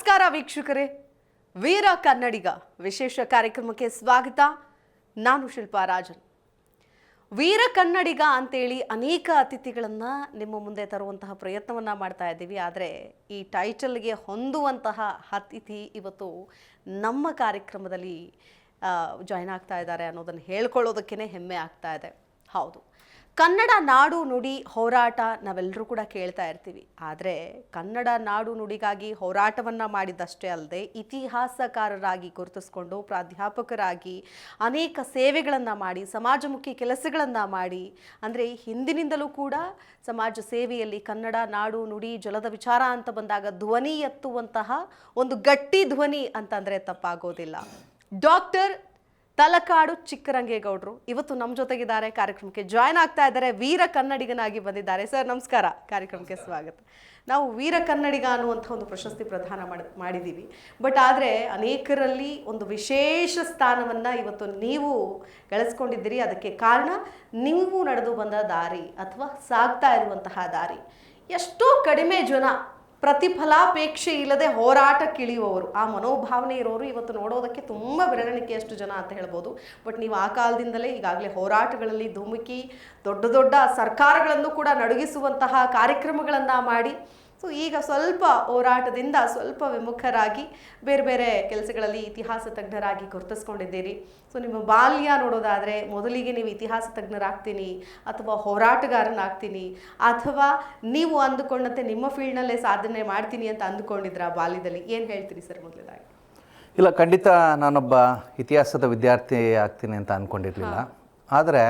ನಮಸ್ಕಾರ ವೀಕ್ಷಕರೇ. ವೀರ ಕನ್ನಡಿಗ ವಿಶೇಷ ಕಾರ್ಯಕ್ರಮಕ್ಕೆ ಸ್ವಾಗತ. ನಾನು ಶಿಲ್ಪಾ ರಾಜನ್. ವೀರ ಕನ್ನಡಿಗ ಅಂತೇಳಿ ಅನೇಕ ಅತಿಥಿಗಳನ್ನು ನಿಮ್ಮ ಮುಂದೆ ತರುವಂತಹ ಪ್ರಯತ್ನವನ್ನು ಮಾಡ್ತಾ ಇದ್ದೀವಿ. ಆದರೆ ಈ ಟೈಟಲ್ಗೆ ಹೊಂದುವಂತಹ ಅತಿಥಿ ಇವತ್ತು ನಮ್ಮ ಕಾರ್ಯಕ್ರಮದಲ್ಲಿ ಜಾಯ್ನ್ ಆಗ್ತಾ ಇದ್ದಾರೆ ಅನ್ನೋದನ್ನು ಹೇಳ್ಕೊಳ್ಳೋದಕ್ಕೇ ಹೆಮ್ಮೆ ಆಗ್ತಾ ಇದೆ. ಹೌದು. ಕನ್ನಡ ನಾಡು ನುಡಿ ಹೋರಾಟ ನಾವೆಲ್ಲರೂ ಕೂಡ ಕೇಳ್ತಾ ಇರ್ತೀವಿ. ಆದರೆ ಕನ್ನಡ ನಾಡು ನುಡಿಗಾಗಿ ಹೋರಾಟವನ್ನು ಮಾಡಿದಷ್ಟೇ ಅಲ್ಲದೆ ಇತಿಹಾಸಕಾರರಾಗಿ ಗುರುತಿಸ್ಕೊಂಡು ಪ್ರಾಧ್ಯಾಪಕರಾಗಿ ಅನೇಕ ಸೇವೆಗಳನ್ನು ಮಾಡಿ, ಸಮಾಜಮುಖಿ ಕೆಲಸಗಳನ್ನು ಮಾಡಿ, ಅಂದರೆ ಹಿಂದಿನಿಂದಲೂ ಕೂಡ ಸಮಾಜ ಸೇವೆಯಲ್ಲಿ ಕನ್ನಡ ನಾಡು ನುಡಿ ಜಲದ ವಿಚಾರ ಅಂತ ಬಂದಾಗ ಧ್ವನಿ ಎತ್ತುವಂತಹ ಒಂದು ಗಟ್ಟಿ ಧ್ವನಿ ಅಂತಂದರೆ ತಪ್ಪಾಗೋದಿಲ್ಲ. ಡಾಕ್ಟರ್ ತಲಕಾಡು ಚಿಕ್ಕರಂಗೇಗೌಡರು ಇವತ್ತು ನಮ್ಮ ಜೊತೆಗಿದ್ದಾರೆ. ಕಾರ್ಯಕ್ರಮಕ್ಕೆ ಜಾಯ್ನ್ ಆಗ್ತಾ ಇದ್ದಾರೆ. ವೀರ ಕನ್ನಡಿಗನಾಗಿ ಬಂದಿದ್ದಾರೆ. ಸರ್ ನಮಸ್ಕಾರ. ಕಾರ್ಯಕ್ರಮಕ್ಕೆ ಸ್ವಾಗತ. ನಾವು ವೀರ ಕನ್ನಡಿಗ ಅನ್ನುವಂಥ ಒಂದು ಪ್ರಶಸ್ತಿ ಪ್ರದಾನ ಮಾಡಿ ಮಾಡಿದ್ದೀವಿ ಬಟ್ ಆದರೆ ಅನೇಕರಲ್ಲಿ ಒಂದು ವಿಶೇಷ ಸ್ಥಾನವನ್ನು ಇವತ್ತು ನೀವು ಗಳಿಸ್ಕೊಂಡಿದ್ದೀರಿ. ಅದಕ್ಕೆ ಕಾರಣ ನೀವು ನಡೆದು ಬಂದ ದಾರಿ ಅಥವಾ ಸಾಗ್ತಾ ಇರುವಂತಹ ದಾರಿ. ಎಷ್ಟೋ ಕಡಿಮೆ ಜನ ಪ್ರತಿಫಲಾಪೇಕ್ಷೆ ಇಲ್ಲದೆ ಹೋರಾಟಕ್ಕಿಳಿಯುವವರು ಆ ಮನೋಭಾವನೆ ಇರೋರು ಇವತ್ತು ನೋಡೋದಕ್ಕೆ ತುಂಬ ಬೆರಳಿಕೆಯಷ್ಟು ಜನ ಅಂತ ಹೇಳ್ಬೋದು. ಬಟ್ ನೀವು ಆ ಕಾಲದಿಂದಲೇ ಈಗಾಗಲೇ ಹೋರಾಟಗಳಲ್ಲಿ ಧುಮುಕಿ, ದೊಡ್ಡ ದೊಡ್ಡ ಸರ್ಕಾರಗಳನ್ನು ಕೂಡ ನಡುಗಿಸುವಂತಹ ಕಾರ್ಯಕ್ರಮಗಳನ್ನು ಮಾಡಿ ಸೊ ಈಗ ಸ್ವಲ್ಪ ಹೋರಾಟದಿಂದ ಸ್ವಲ್ಪ ವಿಮುಖರಾಗಿ ಬೇರೆ ಬೇರೆ ಕೆಲಸಗಳಲ್ಲಿ ಇತಿಹಾಸ ತಜ್ಞರಾಗಿ ಗುರುತಿಸ್ಕೊಂಡಿದ್ದೀರಿ. ಸೊ ನಿಮ್ಮ ಬಾಲ್ಯ ನೋಡೋದಾದರೆ ಮೊದಲಿಗೆ ನೀವು ಇತಿಹಾಸ ತಜ್ಞರಾಗ್ತೀನಿ ಅಥವಾ ಹೋರಾಟಗಾರನಾಗ್ತೀನಿ ಅಥವಾ ನೀವು ಅಂದುಕೊಂಡಂತೆ ನಿಮ್ಮ ಫೀಲ್ಡ್ನಲ್ಲೇ ಸಾಧನೆ ಮಾಡ್ತೀನಿ ಅಂತ ಅಂದುಕೊಂಡಿದ್ರ ಬಾಲ್ಯದಲ್ಲಿ? ಏನು ಹೇಳ್ತೀರಿ ಸರ್ ಮೊದಲದಾಗಿ ಇಲ್ಲ ಖಂಡಿತ ನಾನೊಬ್ಬ ಇತಿಹಾಸದ ವಿದ್ಯಾರ್ಥಿ ಆಗ್ತೀನಿ ಅಂತ ಅಂದ್ಕೊಂಡಿರಲಿಲ್ಲ. ಆದರೆ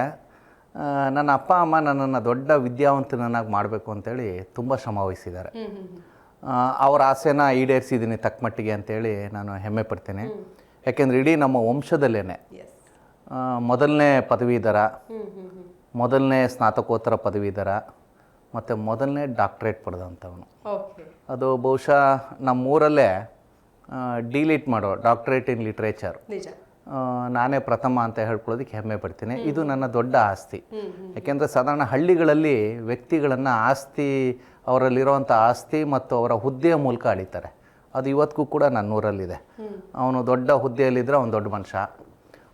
ನನ್ನ ಅಪ್ಪ ಅಮ್ಮ ನನ್ನನ್ನು ದೊಡ್ಡ ವಿದ್ಯಾವಂತನನ್ನಾಗಿ ಮಾಡಬೇಕು ಅಂತೇಳಿ ತುಂಬ ಶ್ರಮ ವಹಿಸಿದ್ದಾರೆ. ಅವರ ಆಸೆನ ಈಡೇರಿಸಿದ್ದೀನಿ ತಕ್ಕಮಟ್ಟಿಗೆ ಅಂತೇಳಿ ನಾನು ಹೆಮ್ಮೆ ಪಡ್ತೇನೆ. ಯಾಕೆಂದರೆ ಇಡೀ ನಮ್ಮ ವಂಶದಲ್ಲೇ ಮೊದಲನೇ ಪದವೀಧರ ಮೊದಲನೇ ಸ್ನಾತಕೋತ್ತರ ಪದವೀಧರ ಮತ್ತು ಮೊದಲನೇ ಡಾಕ್ಟ್ರೇಟ್ ಪಡೆದಂಥವನು. ಅದು ಬಹುಶಃ ನಮ್ಮೂರಲ್ಲೇ ಡಿಲೀಟ್ ಮಾಡೋ ಡಾಕ್ಟ್ರೇಟ್ ಇನ್ ಲಿಟ್ರೇಚರ್. ನಾನೇ ಪ್ರಥಮ ಅಂತ ಹೇಳ್ಕೊಳ್ಳೋದಕ್ಕೆ ಹೆಮ್ಮೆ ಪಡ್ತೀನಿ. ಇದು ನನ್ನ ದೊಡ್ಡ ಆಸ್ತಿ. ಯಾಕೆಂದರೆ ಸಾಧಾರಣ ಹಳ್ಳಿಗಳಲ್ಲಿ ವ್ಯಕ್ತಿಗಳನ್ನು ಆಸ್ತಿ ಅವರಲ್ಲಿರುವಂಥ ಆಸ್ತಿ ಮತ್ತು ಅವರ ಹುದ್ದೆಯ ಮೂಲಕ ಅಳಿತಾರೆ. ಅದು ಇವತ್ತಿಗೂ ಕೂಡ ನನ್ನ ಊರಲ್ಲಿದೆ ಅವನು ದೊಡ್ಡ ಹುದ್ದೆಯಲ್ಲಿದ್ದರೆ ಅವನು ದೊಡ್ಡ ಮನುಷ್ಯ.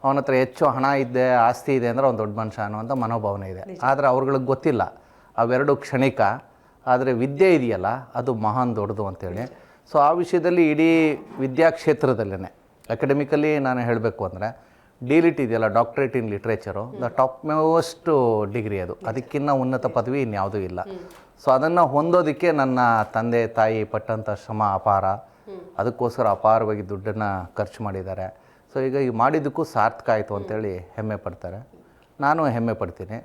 ಅವನ ಹತ್ರ ಹೆಚ್ಚು ಹಣ ಇದೆ ಆಸ್ತಿ ಇದೆ ಅಂದರೆ ಅವ್ನು ದೊಡ್ಡ ಮನುಷ್ಯ ಅನ್ನುವಂಥ ಮನೋಭಾವನೆ ಇದೆ. ಆದರೆ ಅವ್ರುಗಳಿಗೆ ಗೊತ್ತಿಲ್ಲ. ಅವೆರಡು ಕ್ಷಣಿಕ. ಆದರೆ ವಿದ್ಯೆ ಇದೆಯಲ್ಲ ಅದು ಮಹಾನ್ ದೊಡ್ಡದು ಅಂತೇಳಿ. ಸೊ ಆ ವಿಷಯದಲ್ಲಿ ಇಡೀ ವಿದ್ಯಾಕ್ಷೇತ್ರದಲ್ಲೇ ಅಕಾಡೆಮಿಕಲಿ ನಾನು ಹೇಳಬೇಕು ಅಂದರೆ ಡಿಲಿಟ್ ಇದೆಯಲ್ಲ doctorate in literature the top most degree ಅದು. ಅದಕ್ಕಿಂತ ಉನ್ನತ ಪದವಿ ಇನ್ಯಾವುದೂ ಇಲ್ಲ. ಸೊ ಅದನ್ನು ಹೊಂದೋದಕ್ಕೆ ನನ್ನ ತಂದೆ ತಾಯಿ ಪಟ್ಟಂಥ ಶ್ರಮ ಅಪಾರ. ಅದಕ್ಕೋಸ್ಕರ ಅಪಾರವಾಗಿ ದುಡ್ಡನ್ನು ಖರ್ಚು ಮಾಡಿದ್ದಾರೆ. ಸೊ ಈಗ ಈ ಮಾಡಿದ್ದಕ್ಕೂ ಸಾರ್ಥಕ ಆಯಿತು ಅಂತೇಳಿ ಹೆಮ್ಮೆ ಪಡ್ತಾರೆ. ನಾನು ಹೆಮ್ಮೆ ಪಡ್ತೀನಿ.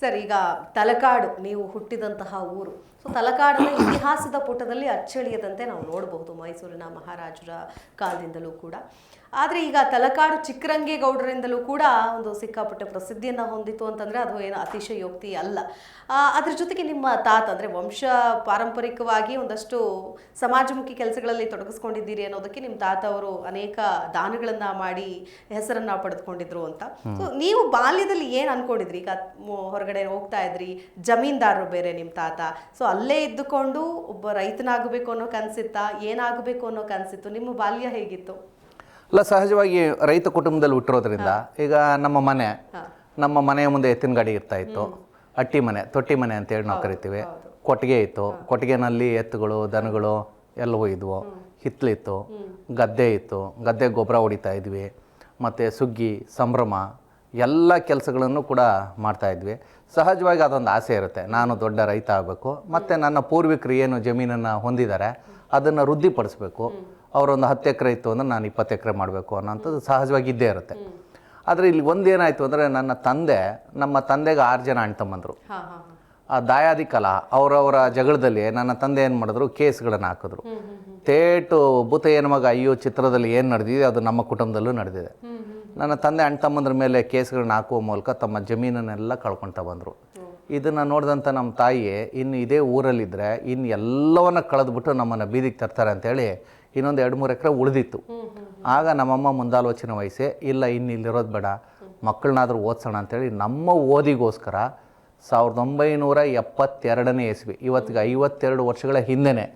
ಸರ್ ಈಗ ತಲಕಾಡು ನೀವು ಹುಟ್ಟಿದಂತಹ ಊರು. ಸೊ ತಲಕಾಡಿನ ಇತಿಹಾಸದ ಪುಟದಲ್ಲಿ ಅಚ್ಚಳಿಯದಂತೆ ನಾವು ನೋಡಬಹುದು ಮೈಸೂರಿನ ಮಹಾರಾಜರ ಕಾಲದಿಂದಲೂ ಕೂಡ. ಆದರೆ ಈಗ ತಲಕಾಡು ಚಿಕ್ಕರಂಗೇಗೌಡರಿಂದಲೂ ಕೂಡ ಒಂದು ಸಿಕ್ಕಾಪಟ್ಟೆ ಪ್ರಸಿದ್ಧಿಯನ್ನು ಹೊಂದಿತ್ತು ಅಂತಂದರೆ ಅದು ಏನು ಅತಿಶಯೋಕ್ತಿ ಅಲ್ಲ. ಅದ್ರ ಜೊತೆಗೆ ನಿಮ್ಮ ತಾತ ಅಂದರೆ ವಂಶ ಪಾರಂಪರಿಕವಾಗಿ ಒಂದಷ್ಟು ಸಮಾಜಮುಖಿ ಕೆಲಸಗಳಲ್ಲಿ ತೊಡಗಿಸ್ಕೊಂಡಿದ್ದೀರಿ ಅನ್ನೋದಕ್ಕೆ ನಿಮ್ಮ ತಾತ ಅವರು ಅನೇಕ ದಾನಗಳನ್ನು ಮಾಡಿ ಹೆಸರನ್ನ ಪಡೆದುಕೊಂಡಿದ್ರು ಅಂತ. ಸೊ ನೀವು ಬಾಲ್ಯದಲ್ಲಿ ಏನು ಅನ್ಕೊಂಡಿದ್ರಿ? ಈಗ ಹೊರಗಡೆ ಹೋಗ್ತಾ ಇದ್ರಿ ಜಮೀನ್ದಾರರು ಬೇರೆ ನಿಮ್ಮ ತಾತ. ಸೊ ಅಲ್ಲೇ ಇದ್ದುಕೊಂಡು ಒಬ್ಬ ರೈತನಾಗಬೇಕು ಅನ್ನೋ ಕನಸಿತ್ತಾ ಏನಾಗಬೇಕು ಅನ್ನೋ ಕನಸಿತ್ತು ನಿಮ್ಮ ಬಾಲ್ಯ ಹೇಗಿತ್ತು? ಅಲ್ಲ ಸಹಜವಾಗಿ ರೈತ ಕುಟುಂಬದಲ್ಲಿ ಹುಟ್ಟಿರೋದ್ರಿಂದ ಈಗ ನಮ್ಮ ಮನೆ ನಮ್ಮ ಮನೆಯ ಮುಂದೆ ಎತ್ತಿನ ಗಾಡಿ ಇರ್ತಾ ಇತ್ತು. ಅಟ್ಟಿ ಮನೆ ತೊಟ್ಟಿ ಮನೆ ಅಂತೇಳಿ ನಾವು ಕರಿತೀವಿ. ಕೊಟ್ಟಿಗೆ ಇತ್ತು. ಕೊಟ್ಟಿಗೆನಲ್ಲಿ ಎತ್ತುಗಳು ದನಗಳು ಎಲ್ಲವೂ ಇದ್ವು. ಹಿತ್ತಲಿತ್ತು ಗದ್ದೆ ಇತ್ತು. ಗದ್ದೆ ಗೊಬ್ಬರ ಹೊಡಿತಾ ಇದ್ವಿ. ಮತ್ತು ಸುಗ್ಗಿ ಸಂಭ್ರಮ ಎಲ್ಲ ಕೆಲಸಗಳನ್ನು ಕೂಡ ಮಾಡ್ತಾಯಿದ್ವಿ ಸಹಜವಾಗಿ ಅದೊಂದು ಆಸೆ ಇರುತ್ತೆ. ನಾನು ದೊಡ್ಡ ರೈತ ಆಗಬೇಕು ಮತ್ತು ನನ್ನ ಪೂರ್ವಿಕರು ಏನು ಜಮೀನನ್ನು ಹೊಂದಿದ್ದಾರೆ ಅದನ್ನು ವೃದ್ಧಿಪಡಿಸ್ಬೇಕು. ಅವರೊಂದು ಹತ್ತು ಎಕರೆ ಇತ್ತು ಅಂದರೆ ನಾನು ಇಪ್ಪತ್ತು ಎಕರೆ ಮಾಡಬೇಕು ಅನ್ನೋಂಥದ್ದು ಸಹಜವಾಗಿ ಇದ್ದೇ ಇರುತ್ತೆ. ಆದರೆ ಇಲ್ಲಿ ಒಂದೇನಾಯಿತು ಅಂದರೆ ನನ್ನ ತಂದೆ ನಮ್ಮ ತಂದೆಗೆ ಆರು ಜನ ಅಣ್ಣ ತಮ್ಮಂದರು ಹಾ ಹಾ. ಆ ದಾಯಾದಿ ಕಲ ಅವರವರ ಜಗಳದಲ್ಲಿ ನನ್ನ ತಂದೆ ಏನು ಮಾಡಿದ್ರು ಕೇಸ್ಗಳನ್ನು ಹಾಕಿದ್ರು. ತೇಟು ಭೂತ ಏನು ಮಗ ಅಯ್ಯೋ ಚಿತ್ರದಲ್ಲಿ ಏನು ನಡೆದಿದೆ ಅದು ನಮ್ಮ ಕುಟುಂಬದಲ್ಲೂ ನಡೆದಿದೆ. ನನ್ನ ತಂದೆ ಅಣ್ಣ ತಮ್ಮಂದ್ರ ಮೇಲೆ ಕೇಸ್ಗಳನ್ನ ಹಾಕುವ ಮೂಲಕ ತಮ್ಮ ಜಮೀನನ್ನೆಲ್ಲ ಕಳ್ಕೊಳ್ತಾ ಬಂದರು. ಇದನ್ನು ನೋಡಿದಂಥ ನಮ್ಮ ತಾಯಿ ಇನ್ನು ಇದೇ ಊರಲ್ಲಿದ್ದರೆ ಇನ್ನು ಎಲ್ಲವನ್ನ ಕಳೆದ್ಬಿಟ್ಟು ನಮ್ಮನ್ನು ಬೀದಿಗೆ ತರ್ತಾರೆ ಅಂತೇಳಿ ಇನ್ನೊಂದು ಎರಡು ಮೂರು ಎಕರೆ ಉಳಿದಿತ್ತು. ಆಗ ನಮ್ಮಮ್ಮ ಮುಂದಾಲೋಚನೆ ವಹಿಸಿ, ಇಲ್ಲ ಇನ್ನು ಇಲ್ಲಿರೋದು ಬೇಡ ಮಕ್ಕಳನ್ನಾದರೂ ಓದಿಸೋಣ ಅಂತೇಳಿ ನಮ್ಮ ಓದಿಗೋಸ್ಕರ ಸಾವಿರದ ಒಂಬೈನೂರ ಎಪ್ಪತ್ತೆರಡನೇ ಇಸ್ವಿ, ಇವತ್ತಿಗೆ ಐವತ್ತೆರಡು ವರ್ಷಗಳ ಹಿಂದೆನೇ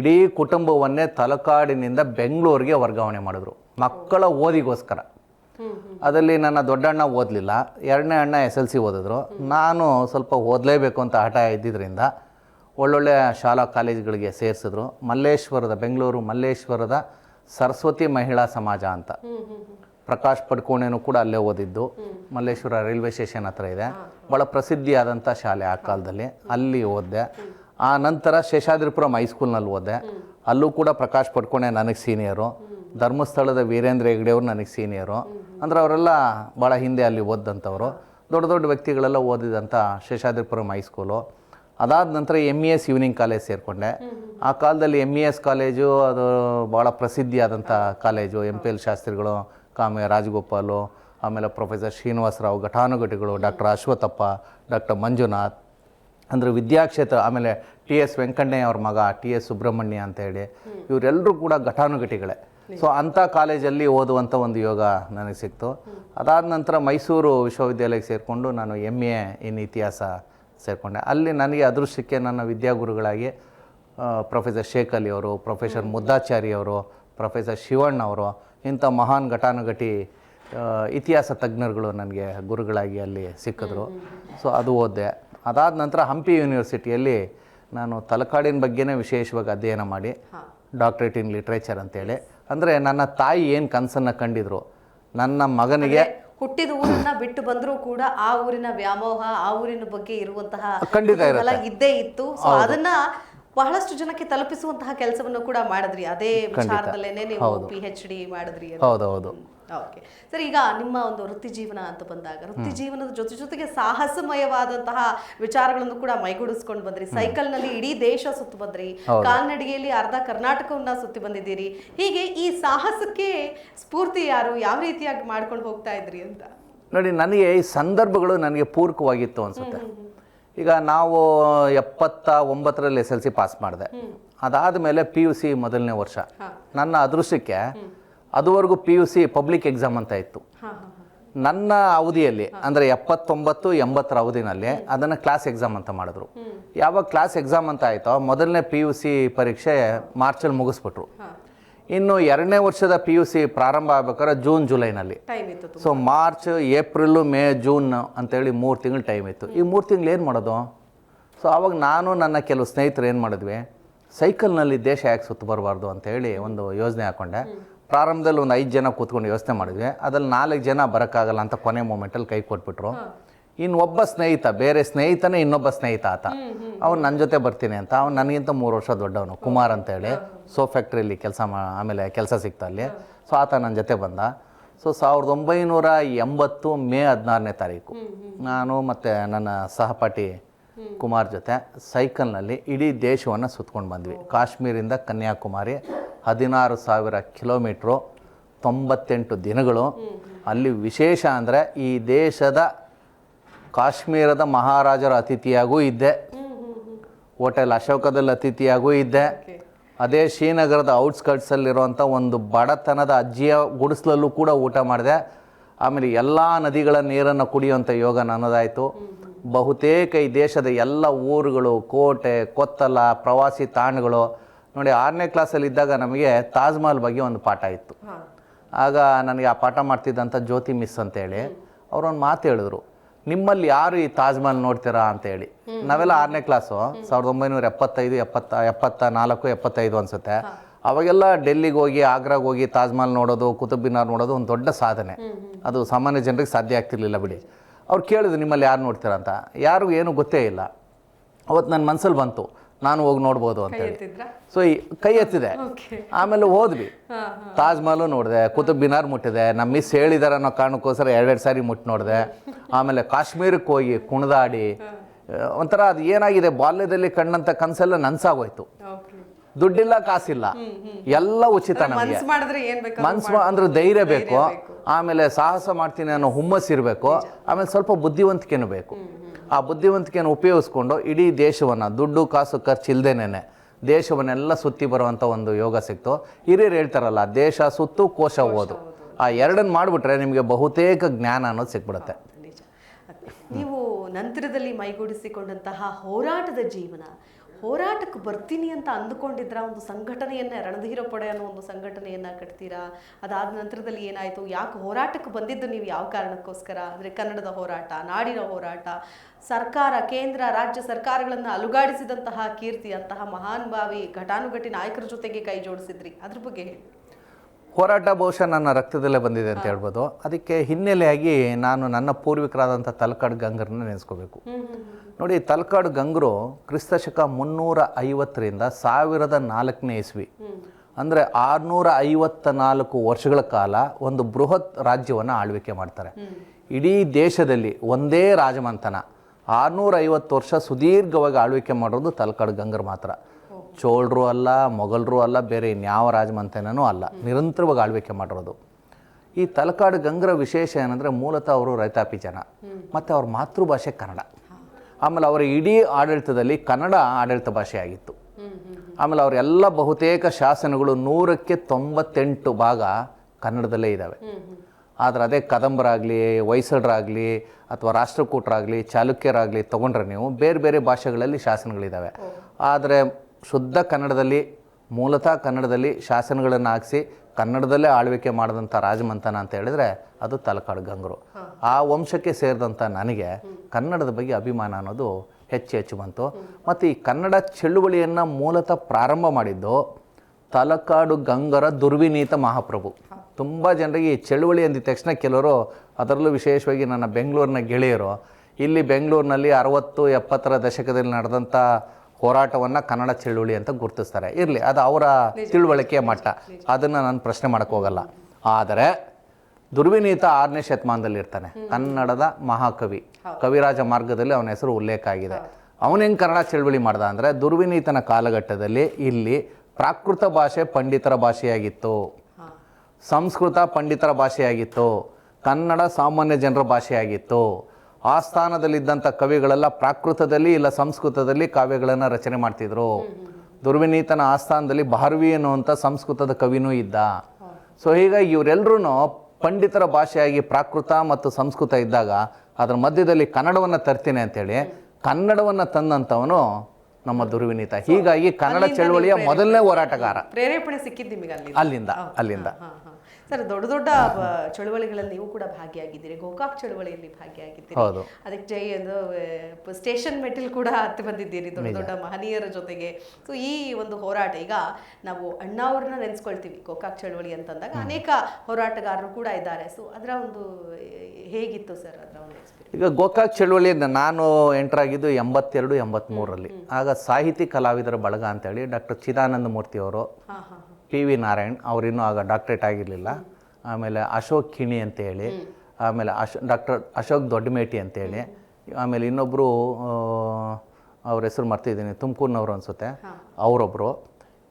ಇಡೀ ಕುಟುಂಬವನ್ನೇ ತಲಕಾಡಿನಿಂದ ಬೆಂಗಳೂರಿಗೆ ವರ್ಗಾವಣೆ ಮಾಡಿದ್ರು. ಮಕ್ಕಳ ಓದಿಗೋಸ್ಕರ. ಅದರಲ್ಲಿ ನನ್ನ ದೊಡ್ಡಣ್ಣ ಓದಲಿಲ್ಲ. ಎರಡನೇ ಅಣ್ಣ ಎಸ್ ಎಲ್ ಸಿ ಓದಿದ್ರು. ನಾನು ಸ್ವಲ್ಪ ಓದಲೇಬೇಕು ಅಂತ ಹಠ ಇದ್ದಿದ್ದರಿಂದ ಒಳ್ಳೊಳ್ಳೆ ಶಾಲಾ ಕಾಲೇಜುಗಳಿಗೆ ಸೇರಿಸಿದ್ರು. ಮಲ್ಲೇಶ್ವರದ, ಬೆಂಗಳೂರು ಮಲ್ಲೇಶ್ವರದ ಸರಸ್ವತಿ ಮಹಿಳಾ ಸಮಾಜ ಅಂತ. ಪ್ರಕಾಶ್ ಪಡ್ಕೋಣೆನೂ ಕೂಡ ಅಲ್ಲೇ ಓದಿದ್ದು. ಮಲ್ಲೇಶ್ವರ ರೈಲ್ವೆ ಸ್ಟೇಷನ್ ಹತ್ರ ಇದೆ. ಭಾಳ ಪ್ರಸಿದ್ಧಿಯಾದಂಥ ಶಾಲೆ ಆ ಕಾಲದಲ್ಲಿ. ಅಲ್ಲಿ ಓದಿದೆ. ಆ ನಂತರ ಶೇಷಾದ್ರಿಪುರಂ ಹೈಸ್ಕೂಲ್ನಲ್ಲಿ ಓದಿದೆ. ಅಲ್ಲೂ ಕೂಡ ಪ್ರಕಾಶ್ ಪಡ್ಕೋಣೆ ನನಗೆ ಸೀನಿಯರು ಧರ್ಮಸ್ಥಳದ ವೀರೇಂದ್ರ ಹೆಗ್ಡೆಯವರು ನನಗೆ ಸೀನಿಯರು ಅಂದ್ರೆ ಅವರೆಲ್ಲ ಭಾಳ ಹಿಂದೆ ಅಲ್ಲಿ ಓದಿದಂಥವ್ರು. ದೊಡ್ಡ ದೊಡ್ಡ ವ್ಯಕ್ತಿಗಳೆಲ್ಲ ಓದಿದಂಥ ಶೇಷಾದ್ರಿಪುರಂ ಹೈಸ್ಕೂಲು ಅದಾದ ನಂತರ M E S evening college ಸೇರಿಕೊಂಡೆ. ಆ ಕಾಲದಲ್ಲಿ ಎಂ ಇ ಎಸ್ ಕಾಲೇಜು ಅದು ಭಾಳ ಪ್ರಸಿದ್ಧಿಯಾದಂಥ ಕಾಲೇಜು ಎಂ ಪಿ ಎಲ್ ಶಾಸ್ತ್ರಿಗಳು ಕಾಮೆ ರಾಜಗೋಪಾಲು ಆಮೇಲೆ ಪ್ರೊಫೆಸರ್ ಶ್ರೀನಿವಾಸರಾವ್ ಘಟಾನುಘಟಿಗಳು ಡಾಕ್ಟರ್ ಅಶ್ವಥಪ್ಪ ಡಾಕ್ಟರ್ ಮಂಜುನಾಥ್ ಅಂದರೆ ವಿದ್ಯಾಕ್ಷೇತ್ರ ಆಮೇಲೆ ಟಿ ಎಸ್ ವೆಂಕಣ್ಣಯ್ಯ ಅವ್ರ ಮಗ ಟಿ ಎಸ್ ಸುಬ್ರಹ್ಮಣ್ಯ ಅಂತ ಹೇಳಿ. ಇವರೆಲ್ಲರೂ ಕೂಡ ಘಟಾನುಘಟಿಗಳೇ. ಸೊ ಅಂಥ ಕಾಲೇಜಲ್ಲಿ ಓದುವಂಥ ಒಂದು ಯೋಗ ನನಗೆ ಸಿಕ್ತು. ಅದಾದ ನಂತರ ಮೈಸೂರು ವಿಶ್ವವಿದ್ಯಾಲಯಕ್ಕೆ ಸೇರಿಕೊಂಡು ನಾನು ಎಂ ಎ ಇನ್ ಇತಿಹಾಸ ಸೇರಿಕೊಂಡೆ. ಅಲ್ಲಿ ನನಗೆ ಅದೃಷ್ಟಕ್ಕೆ ನನ್ನ ವಿದ್ಯಾಗುರುಗಳಾಗಿ ಪ್ರೊಫೆಸರ್ ಶೇಖ್ ಅಲಿ ಅವರು ಪ್ರೊಫೆಸರ್ ಮುದ್ದಾಚಾರಿ ಅವರು ಪ್ರೊಫೆಸರ್ ಶಿವಣ್ಣ ಅವರು ಇಂಥ ಮಹಾನ್ ಘಟಾನುಘಟಿ ಇತಿಹಾಸ ತಜ್ಞರುಗಳು ನನಗೆ ಗುರುಗಳಾಗಿ ಅಲ್ಲಿ ಸಿಕ್ಕಿದ್ರು. ಸೊ ಅದು ಓದಿದೆ. ಅದಾದ ನಂತರ ಹಂಪಿ ಯೂನಿವರ್ಸಿಟಿಯಲ್ಲಿ ನಾನು ತಲಕಾಡಿನ ಬಗ್ಗೆನೇ ವಿಶೇಷವಾಗಿ ಅಧ್ಯಯನ ಮಾಡಿ ಡಾಕ್ಟ್ರೇಟ್ ಇನ್ ಲಿಟ್ರೇಚರ್ ಅಂತೇಳಿ. ಅಂದರೆ ನನ್ನ ತಾಯಿ ಏನು ಕನಸನ್ನು ಕಂಡಿದ್ರು? ನನ್ನ ಮಗನಿಗೆ ಹುಟ್ಟಿದ ಊರನ್ನ ಬಿಟ್ಟು ಬಂದರೂ ಕೂಡ ಆ ಊರಿನ ವ್ಯಾಮೋಹ ಆ ಊರಿನ ಬಗ್ಗೆ ಇರುವಂತಹ ಇದ್ದೇ ಇತ್ತು. ಸೊ ಅದನ್ನ ಬಹಳಷ್ಟು ಜನಕ್ಕೆ ತಲುಪಿಸುವಂತಹ ಕೆಲಸವನ್ನು ಕೂಡ ಮಾಡಿದ್ರಿ. ಅದೇ ವಿಚಾರದಲ್ಲೇನೆ ನೀವು ಪಿ ಎಚ್ ಡಿ ಮಾಡಿದ್ರಿ. ಹೌದೌದು ಓಕೆ ಸರ್ ಈಗ ನಿಮ್ಮ ಒಂದು ವೃತ್ತಿ ಜೀವನ ಅಂತ ಬಂದಾಗ ವೃತ್ತಿ ಜೀವನದ ಜೊತೆ ಜೊತೆಗೆ ಸಾಹಸಮಯವಾದಂತಹ ವಿಚಾರಗಳನ್ನು ಕೂಡ ಮೈಗೂಡಿಸ್ಕೊಂಡು ಬಂದ್ರಿ. ಸೈಕಲ್ನಲ್ಲಿ ಇಡೀ ದೇಶ ಸುತ್ತು ಬಂದ್ರಿ. ಕಾಲ್ನಡಿಗೆಯಲ್ಲಿ ಅರ್ಧ ಕರ್ನಾಟಕವನ್ನ ಸುತ್ತಿ ಬಂದಿದ್ದೀರಿ. ಹೀಗೆ ಈ ಸಾಹಸಕ್ಕೆ ಸ್ಫೂರ್ತಿ ಯಾರು ಯಾವ ರೀತಿಯಾಗಿ ಮಾಡ್ಕೊಂಡು ಹೋಗ್ತಾ ಇದ್ರಿ ಅಂತ? ನೋಡಿ ನನಗೆ ಈ ಸಂದರ್ಭಗಳು ನನಗೆ ಪೂರಕವಾಗಿತ್ತು ಅನಿಸುತ್ತೆ. ಈಗ ನಾವು ಎಪ್ಪತ್ತ ಒಂಬತ್ತರಲ್ಲಿ ಎಸ್ ಎಲ್ ಸಿ ಪಾಸ್ ಮಾಡಿದೆ. ಅದಾದ ಮೇಲೆ ಪಿ ಯು ಸಿ ಮೊದಲನೇ ವರ್ಷ. ನನ್ನ ಅದೃಷ್ಟಕ್ಕೆ ಅದುವರೆಗೂ P U C public exam ಅಂತ ಇತ್ತು. ನನ್ನ ಅವಧಿಯಲ್ಲಿ ಅಂದರೆ ಎಪ್ಪತ್ತೊಂಬತ್ತು ಎಂಬತ್ತರ ಅವಧಿನಲ್ಲಿ ಅದನ್ನು ಕ್ಲಾಸ್ ಎಕ್ಸಾಮ್ ಅಂತ ಮಾಡಿದ್ರು. ಯಾವಾಗ ಕ್ಲಾಸ್ ಎಕ್ಸಾಮ್ ಅಂತ ಆಯಿತೋ ಮೊದಲನೇ ಪಿ ಯು ಸಿ ಪರೀಕ್ಷೆ ಮಾರ್ಚಲ್ಲಿ ಮುಗಿಸ್ಬಿಟ್ರು. ಇನ್ನು ಎರಡನೇ ವರ್ಷದ ಪಿ ಯು ಸಿ ಪ್ರಾರಂಭ ಆಗ್ಬೇಕಾದ್ರೆ ಜೂನ್ ಜುಲೈನಲ್ಲಿ ಟೈಮ್ ಇತ್ತು ತುಂಬ. So March April May June ಅಂತೇಳಿ ಮೂರು ತಿಂಗಳು ಟೈಮ್ ಇತ್ತು. ಈ ಮೂರು ತಿಂಗಳು ಏನು ಮಾಡೋದು? ಸೊ ಆವಾಗ ನಾನು ನನ್ನ ಕೆಲವು ಸ್ನೇಹಿತರು ಏನು ಮಾಡಿದ್ವಿ? ಸೈಕಲ್ನಲ್ಲಿ ದೇಶ ಯಾಕೆ ಸುತ್ತ ಬರಬಾರ್ದು ಅಂತೇಳಿ ಒಂದು ಯೋಜನೆ ಹಾಕೊಂಡೆ. ಪ್ರಾರಂಭದಲ್ಲಿ ಒಂದು ಐದು ಜನ ಕೂತ್ಕೊಂಡು ಯೋಚನೆ ಮಾಡಿದ್ವಿ. ಅದರಲ್ಲಿ ನಾಲ್ಕು ಜನ ಬರೋಕ್ಕಾಗಲ್ಲ ಅಂತ ಕೊನೆ ಮೂಮೆಂಟಲ್ಲಿ ಕೈ ಕೊಟ್ಬಿಟ್ರು. ಇನ್ನು ಒಬ್ಬ ಸ್ನೇಹಿತ ಬೇರೆ ಸ್ನೇಹಿತನೇ ಇನ್ನೊಬ್ಬ ಸ್ನೇಹಿತ ಆತ. ಅವ್ನು ನನ್ನ ಜೊತೆ ಬರ್ತೀನಿ ಅಂತ. ಅವ್ನು ನನಗಿಂತ ಮೂರು ವರ್ಷ ದೊಡ್ಡವನು ಕುಮಾರ್ ಅಂತೇಳಿ ಸೋ ಫ್ಯಾಕ್ಟ್ರಿಯಲ್ಲಿ ಕೆಲಸ ಮಾ ಆಮೇಲೆ ಕೆಲಸ ಸಿಕ್ತ ಅಲ್ಲಿ. ಸೊ ಆತ ನನ್ನ ಜೊತೆ ಬಂದ. ಸೊ ಸಾವಿರದ ಒಂಬೈನೂರ ಎಂಬತ್ತು ಮೇ ಹದಿನಾರನೇ ತಾರೀಕು. ನಾನು ಮತ್ತು ನನ್ನ ಸಹಪಾಠಿ ಕುಮಾರ್ ಜೊತೆ ಸೈಕಲ್ನಲ್ಲಿ ಇಡೀ ದೇಶವನ್ನು ಸುತ್ಕೊಂಡು ಬಂದ್ವಿ. ಕಾಶ್ಮೀರಿಂದ ಕನ್ಯಾಕುಮಾರಿ ಹದಿನಾರು ಸಾವಿರ ಕಿಲೋಮೀಟ್ರು ತೊಂಬತ್ತೆಂಟು ದಿನಗಳು. ಅಲ್ಲಿ ವಿಶೇಷ ಅಂದರೆ ಈ ದೇಶದ ಕಾಶ್ಮೀರದ ಮಹಾರಾಜರ ಅತಿಥಿಯಾಗೂ ಇದ್ದೆ. ಹೋಟೆಲ್ ಅಶೋಕದಲ್ಲಿ ಅತಿಥಿಯಾಗೂ ಇದ್ದೆ. ಅದೇ ಶ್ರೀನಗರದ ಔಟ್ಸ್ಕರ್ಟ್ಸಲ್ಲಿರುವಂಥ ಒಂದು ಬಡತನದ ಅಜ್ಜಿಯ ಗುಡಿಸ್ಲಲ್ಲೂ ಕೂಡ ಊಟ ಮಾಡಿದೆ. ಆಮೇಲೆ ಎಲ್ಲ ನದಿಗಳ ನೀರನ್ನು ಕುಡಿಯುವಂಥ ಯೋಗ ನನ್ನದಾಯಿತು. ಬಹುತೇಕ ಈ ದೇಶದ ಎಲ್ಲ ಊರುಗಳು ಕೋಟೆ ಕೊತ್ತಲ ಪ್ರವಾಸಿ ತಾಣಗಳು. ನೋಡಿ ಆರನೇ ಕ್ಲಾಸಲ್ಲಿ ಇದ್ದಾಗ ನಮಗೆ ತಾಜ್ಮಹಲ್ ಬಗ್ಗೆ ಒಂದು ಪಾಠ ಇತ್ತು. ಆಗ ನನಗೆ ಆ ಪಾಠ ಮಾಡ್ತಿದ್ದಂಥ ಜ್ಯೋತಿ ಮಿಸ್ ಅಂತೇಳಿ. ಅವರೊಂದು ಮಾತು ಹೇಳಿದ್ರು. ನಿಮ್ಮಲ್ಲಿ ಯಾರು ಈ ತಾಜ್ ಮಹಲ್ ನೋಡ್ತೀರಾ ಅಂತ ಹೇಳಿ ನಾವೆಲ್ಲ ಆರನೇ ಕ್ಲಾಸು ಸಾವಿರದ ಒಂಬೈನೂರ ಎಪ್ಪತ್ತೈದು ಎಪ್ಪತ್ತ ಎಪ್ಪತ್ತ ನಾಲ್ಕು ಎಪ್ಪತ್ತೈದು ಅನ್ಸುತ್ತೆ. ಅವಾಗೆಲ್ಲ ಡೆಲ್ಲಿಗೆ ಹೋಗಿ ಆಗ್ರಾಗೆ ಹೋಗಿ ತಾಜ್ ಮಹಲ್ ನೋಡೋದು ಕುತುಬ್ ಮಿನಾರ್ ನೋಡೋದು ಒಂದು ದೊಡ್ಡ ಸಾಧನೆ. ಅದು ಸಾಮಾನ್ಯ ಜನರಿಗೆ ಸಾಧ್ಯ ಆಗ್ತಿರ್ಲಿಲ್ಲ ಬಿಡಿ. ಅವ್ರು ಕೇಳಿದ್ರು ನಿಮ್ಮಲ್ಲಿ ಯಾರು ನೋಡ್ತೀರಾ ಅಂತ. ಯಾರಿಗೂ ಏನೂ ಗೊತ್ತೇ ಇಲ್ಲ. ಅವತ್ತು ನನ್ನ ಮನಸ್ಸಲ್ಲಿ ಬಂತು. ನಾನು ಹೋಗಿ ನೋಡ್ಬೋದು ಅಂತೇಳಿ ಹೇಳಿ. ಸೊ ಈ ಕೈ ಎತ್ತಿದೆ. ಆಮೇಲೆ ಹೋದ್ವಿ. ತಾಜ್ ಮಹಲು ನೋಡಿದೆ ಕುತುಬ್ ಮಿನಾರ್ ಮುಟ್ಟಿದೆ ನಮ್ಮ ಮಿಸ್ ಹೇಳಿದಾರೆ ಅನ್ನೋ ಕಾರಣಕ್ಕೋಸ್ಕರ ಎರಡೆರಡು ಸಾರಿ ಮುಟ್ಟಿ ನೋಡಿದೆ. ಆಮೇಲೆ ಕಾಶ್ಮೀರಕ್ಕೆ ಹೋಗಿ ಕುಣಿದಾಡಿ ಒಂಥರ ಅದು ಏನಾಗಿದೆ ಬಾಲ್ಯದಲ್ಲಿ ಕಂಡಂತ ಕನಸೆಲ್ಲ ನನ್ಸಾಗೋಯ್ತು. ದುಡ್ಡಿಲ್ಲ ಕಾಸಿಲ್ಲ. ಎಲ್ಲ ಉಚಿತ ನಮಗೆ. ಮನ್ಸು ಅಂದ್ರೆ ಧೈರ್ಯ ಬೇಕು. ಆಮೇಲೆ ಸಾಹಸ ಮಾಡ್ತೀನಿ ಅನ್ನೋ ಹುಮ್ಮಸ್ ಇರಬೇಕು ಆಮೇಲೆ ಸ್ವಲ್ಪ ಬುದ್ಧಿವಂತಿಕೆನೂ ಬೇಕು. ಆ ಬುದ್ಧಿವಂತಿಕೆಯನ್ನು ಉಪಯೋಗಿಸ್ಕೊಂಡು ಇಡೀ ದೇಶವನ್ನು ದುಡ್ಡು, ಕಾಸು, ಖರ್ಚು ಇಲ್ದೇನೆ ದೇಶವನ್ನೆಲ್ಲ ಸುತ್ತಿ ಬರುವಂಥ ಒಂದು ಯೋಗ ಸಿಕ್ತು. ಹಿರಿಯರು ಹೇಳ್ತಾರಲ್ಲ, ದೇಶ ಸುತ್ತು ಕೋಶ ಓದು. ಆ ಎರಡನ್ನು ಮಾಡಿಬಿಟ್ರೆ ನಿಮಗೆ ಬಹುತೇಕ ಜ್ಞಾನ ಅನ್ನೋದು ಸಿಕ್ಬಿಡುತ್ತೆ. ನೀವು ನಂತರದಲ್ಲಿ ಮೈಗೂಡಿಸಿಕೊಂಡಂತಹ ಹೋರಾಟದ ಜೀವನ ಹೋರಾಟಕ್ಕೆ ಬರ್ತೀನಿ ಅಂತ ಅಂದುಕೊಂಡಿದ್ರ ಒಂದು ಸಂಘಟನೆಯನ್ನ, ರಣಧೀರ ಪಡೆ ಅನ್ನೋ ಒಂದು ಸಂಘಟನೆಯನ್ನ ಕಟ್ತೀರಾ? ಅದಾದ ನಂತರದಲ್ಲಿ ಏನಾಯ್ತು? ಯಾಕೆ ಹೋರಾಟಕ್ಕೆ ಬಂದಿದ್ದು ನೀವು ಯಾವ ಕಾರಣಕ್ಕೋಸ್ಕರ? ಅಂದ್ರೆ ಕನ್ನಡದ ಹೋರಾಟ, ನಾಡಿನ ಹೋರಾಟ, ಸರ್ಕಾರ, ಕೇಂದ್ರ, ರಾಜ್ಯ ಸರ್ಕಾರಗಳನ್ನು ಅಲುಗಾಡಿಸಿದಂತಹ ಕೀರ್ತಿ, ಅಂತಹ ಮಹಾನ್ ಭಾವಿ ಘಟಾನುಘಟಿ ನಾಯಕರ ಜೊತೆಗೆ ಕೈ ಜೋಡಿಸಿದ್ರಿ. ಅದ್ರ ಬಗ್ಗೆ ಹೇಳಿ. ಹೋರಾಟ ಬಹುಶಃ ನನ್ನ ರಕ್ತದಲ್ಲೇ ಬಂದಿದೆ ಅಂತ ಹೇಳ್ಬೋದು. ಅದಕ್ಕೆ ಹಿನ್ನೆಲೆಯಾಗಿ ನಾನು ನನ್ನ ಪೂರ್ವಿಕರಾದಂಥ ತಲಕಾಡು ಗಂಗರನ್ನ ನೆನೆಸ್ಕೋಬೇಕು. ನೋಡಿ ತಲಕಾಡು ಗಂಗರು ಕ್ರಿಸ್ತಶಕ ಮುನ್ನೂರ ಐವತ್ತರಿಂದ ಸಾವಿರದ ನಾಲ್ಕನೇ ಇಸ್ವಿ. ಅಂದರೆ ಆರುನೂರ ಐವತ್ತ ನಾಲ್ಕು ವರ್ಷಗಳ ಕಾಲ ಒಂದು ಬೃಹತ್ ರಾಜ್ಯವನ್ನು ಆಳ್ವಿಕೆ ಮಾಡ್ತಾರೆ. ಇಡೀ ದೇಶದಲ್ಲಿ ಒಂದೇ ರಾಜಮಂತನ. ಆರುನೂರ ಐವತ್ತು ವರ್ಷ ಸುದೀರ್ಘವಾಗಿ ಆಳ್ವಿಕೆ ಮಾಡೋದು ತಲಕಾಡು ಗಂಗರು ಮಾತ್ರ. ಚೋಳರು ಅಲ್ಲ ಮೊಘಲರು ಅಲ್ಲ ಬೇರೆ ಇನ್ಯಾವ ರಾಜಮಂತನೂ ಅಲ್ಲ. ನಿರಂತರವಾಗಿ ಆಳ್ವಿಕೆ ಮಾಡಿರೋದು. ಈ ತಲಕಾಡು ಗಂಗರ ವಿಶೇಷ ಏನಂದರೆ ಮೂಲತಃ ಅವರು ರೈತಾಪಿ ಜನ. ಮತ್ತು ಅವ್ರ ಮಾತೃಭಾಷೆ ಕನ್ನಡ. ಆಮೇಲೆ ಅವರ ಇಡೀ ಆಡಳಿತದಲ್ಲಿ ಕನ್ನಡ ಆಡಳಿತ ಭಾಷೆ ಆಗಿತ್ತು. ಆಮೇಲೆ ಅವರ ಎಲ್ಲ ಬಹುತೇಕ ಶಾಸನಗಳು ನೂರಕ್ಕೆ ತೊಂಬತ್ತೆಂಟು ಭಾಗ ಕನ್ನಡದಲ್ಲೇ ಇದ್ದಾವೆ ಆದರೆ ಅದೇ ಕದಂಬರಾಗಲಿ ಹೊಯ್ಸಳರಾಗಲಿ ಅಥವಾ ರಾಷ್ಟ್ರಕೂಟರಾಗಲಿ ಚಾಲುಕ್ಯರಾಗಲಿ ತೊಗೊಂಡ್ರೆ ನೀವು ಬೇರೆ ಬೇರೆ ಭಾಷೆಗಳಲ್ಲಿ ಶಾಸನಗಳಿದ್ದಾವೆ ಆದರೆ ಶುದ್ಧ ಕನ್ನಡದಲ್ಲಿ ಮೂಲತಃ ಕನ್ನಡದಲ್ಲಿ ಶಾಸನಗಳನ್ನು ಹಾಕಿಸಿ ಕನ್ನಡದಲ್ಲೇ ಆಳ್ವಿಕೆ ಮಾಡಿದಂಥ ರಾಜಮಂತನ ಅಂತ ಹೇಳಿದ್ರೆ ಅದು ತಲಕಾಡು ಗಂಗರು. ಆ ವಂಶಕ್ಕೆ ಸೇರಿದಂಥ ನನಗೆ ಕನ್ನಡದ ಬಗ್ಗೆ ಅಭಿಮಾನ ಅನ್ನೋದು ಹೆಚ್ಚು ಹೆಚ್ಚು ಬಂತು. ಮತ್ತು ಈ ಕನ್ನಡ ಚಳುವಳಿಯನ್ನು ಮೂಲತಃ ಪ್ರಾರಂಭ ಮಾಡಿದ್ದು ತಲಕಾಡು ಗಂಗರ ದುರ್ವಿನೀತ ಮಹಾಪ್ರಭು. ತುಂಬ ಜನರಿಗೆ ಈ ಚಳುವಳಿ ಅಂದಿದ ತಕ್ಷಣ ಕೆಲವರು ಅದರಲ್ಲೂ ವಿಶೇಷವಾಗಿ ನನ್ನ ಬೆಂಗಳೂರಿನ ಗೆಳೆಯರು ಇಲ್ಲಿ ಬೆಂಗಳೂರಿನಲ್ಲಿ ಅರವತ್ತು ಎಪ್ಪತ್ತರ ದಶಕದಲ್ಲಿ ನಡೆದಂಥ ಹೋರಾಟವನ್ನು ಕನ್ನಡ ಚಳುವಳಿ ಅಂತ ಗುರುತಿಸ್ತಾರೆ. ಇರಲಿ ಅದು ಅವರ ತಿಳುವಳಿಕೆಯ ಮಟ್ಟ. ಅದನ್ನು ನಾನು ಪ್ರಶ್ನೆ ಹೋಗಲ್ಲ. ಆದರೆ ದುರ್ವಿನೀತ ಆರನೇ ಶತಮಾನದಲ್ಲಿ ಇರ್ತಾನೆ. ಕನ್ನಡದ ಮಹಾಕವಿ. ಕವಿರಾಜ ಮಾರ್ಗದಲ್ಲಿ ಅವನ ಹೆಸರು ಉಲ್ಲೇಖ ಆಗಿದೆ. ಅವನ ಹೆಂಗೆ ಕನ್ನಡ ಚಳುವಳಿ ಮಾಡ್ದ ಅಂದರೆ ದುರ್ವಿನೀತನ ಕಾಲಘಟ್ಟದಲ್ಲಿ ಇಲ್ಲಿ ಪ್ರಾಕೃತ ಭಾಷೆ ಪಂಡಿತರ ಭಾಷೆಯಾಗಿತ್ತು. ಸಂಸ್ಕೃತ ಪಂಡಿತರ ಭಾಷೆಯಾಗಿತ್ತು. ಕನ್ನಡ ಸಾಮಾನ್ಯ ಜನರ ಭಾಷೆಯಾಗಿತ್ತು. ಆ ಸ್ಥಾನದಲ್ಲಿದ್ದಂಥ ಕವಿಗಳೆಲ್ಲ ಪ್ರಾಕೃತದಲ್ಲಿ ಇಲ್ಲ ಸಂಸ್ಕೃತದಲ್ಲಿ ಕಾವ್ಯಗಳನ್ನು ರಚನೆ ಮಾಡ್ತಿದ್ರು. ದುರ್ವಿನೀತನ ಆಸ್ಥಾನದಲ್ಲಿ ಭಾರ್ವಿ ಅನ್ನುವಂಥ ಸಂಸ್ಕೃತದ ಕವಿನೂ ಇದ್ದ. ಸೊ ಹೀಗಾಗಿ ಇವರೆಲ್ಲರೂ ಪಂಡಿತರ ಭಾಷೆಯಾಗಿ ಪ್ರಾಕೃತ ಮತ್ತು ಸಂಸ್ಕೃತ ಇದ್ದಾಗ ಅದರ ಮಧ್ಯದಲ್ಲಿ ಕನ್ನಡವನ್ನು ತರ್ತೀನಿ ಅಂತೇಳಿ ಕನ್ನಡವನ್ನು ತಂದಂಥವನು ನಮ್ಮ ದುರ್ವಿನೀತ. ಹೀಗಾಗಿ ಕನ್ನಡ ಚಳುವಳಿಯ ಮೊದಲನೇ ಹೋರಾಟಗಾರ. ಪ್ರೇರೇಪಣೆ ಸಿಕ್ಕಿದ್ದು ಅಲ್ಲಿಂದ? ಅಲ್ಲಿಂದ. ಸರ್ ದೊಡ್ಡ ದೊಡ್ಡ ಚಳುವಳಿಗಳಲ್ಲಿ ನೀವು ಕೂಡ ಭಾಗಿಯಾಗಿದ್ದೀರಿ. ಗೋಕಾಕ್ ಚಳುವಳಿಯಲ್ಲಿ ಭಾಗಿಯಾಗಿದ್ದೀರಿ. ಅದಕ್ಕೆ ಜೈ ಒಂದು ಸ್ಟೇಷನ್ ಮೆಟ್ಟಿಲ್ ಕೂಡ ಹತ್ತಿ ಬಂದಿದ್ದೀರಿ ದೊಡ್ಡ ದೊಡ್ಡ ಮಹನೀಯರ ಜೊತೆಗೆ. ಸೊ ಈ ಒಂದು ಹೋರಾಟ ಈಗ ನಾವು ಅಣ್ಣಾವ್ರನ್ನ ನೆನೆಸ್ಕೊಳ್ತೀವಿ ಗೋಕಾಕ್ ಚಳುವಳಿ ಅಂತಂದಾಗ ಅನೇಕ ಹೋರಾಟಗಾರರು ಕೂಡ ಇದ್ದಾರೆ. ಸೊ ಅದರ ಒಂದು ಹೇಗಿತ್ತು ಸರ್ ಅದರ ಒಂದು ಎಕ್ಸ್ಪೀರಿಯನ್ಸ್ ಈಗ ಗೋಕಾಕ್ ಚಳುವಳಿ ನಾನು ಎಂಟರ್ ಆಗಿದ್ದು ಎಂಬತ್ತೆರಡು ಎಂಬತ್ತ್ಮೂರರಲ್ಲಿ ಆಗ ಸಾಹಿತಿ ಕಲಾವಿದರ ಬಳಗ ಅಂತೇಳಿ ಡಾಕ್ಟರ್ ಚಿದಾನಂದ ಮೂರ್ತಿ ಅವರು ಪಿ ವಿ ನಾರಾಯಣ್ ಅವರಿನ್ನೂ ಆಗ ಡಾಕ್ಟ್ರೇಟ್ ಆಗಿರಲಿಲ್ಲ. ಆಮೇಲೆ ಅಶೋಕ್ ಕಿಣಿ ಅಂತೇಳಿ ಆಮೇಲೆ ಅಶ್ ಡಾಕ್ಟರ್ ಅಶೋಕ್ ದೊಡ್ಡಮೇಟಿ ಅಂತೇಳಿ ಆಮೇಲೆ ಇನ್ನೊಬ್ಬರು ಅವ್ರ ಹೆಸರು ಮರ್ತಿದ್ದೀನಿ ತುಮಕೂರಿನವರು ಅನಿಸುತ್ತೆ. ಅವರೊಬ್ಬರು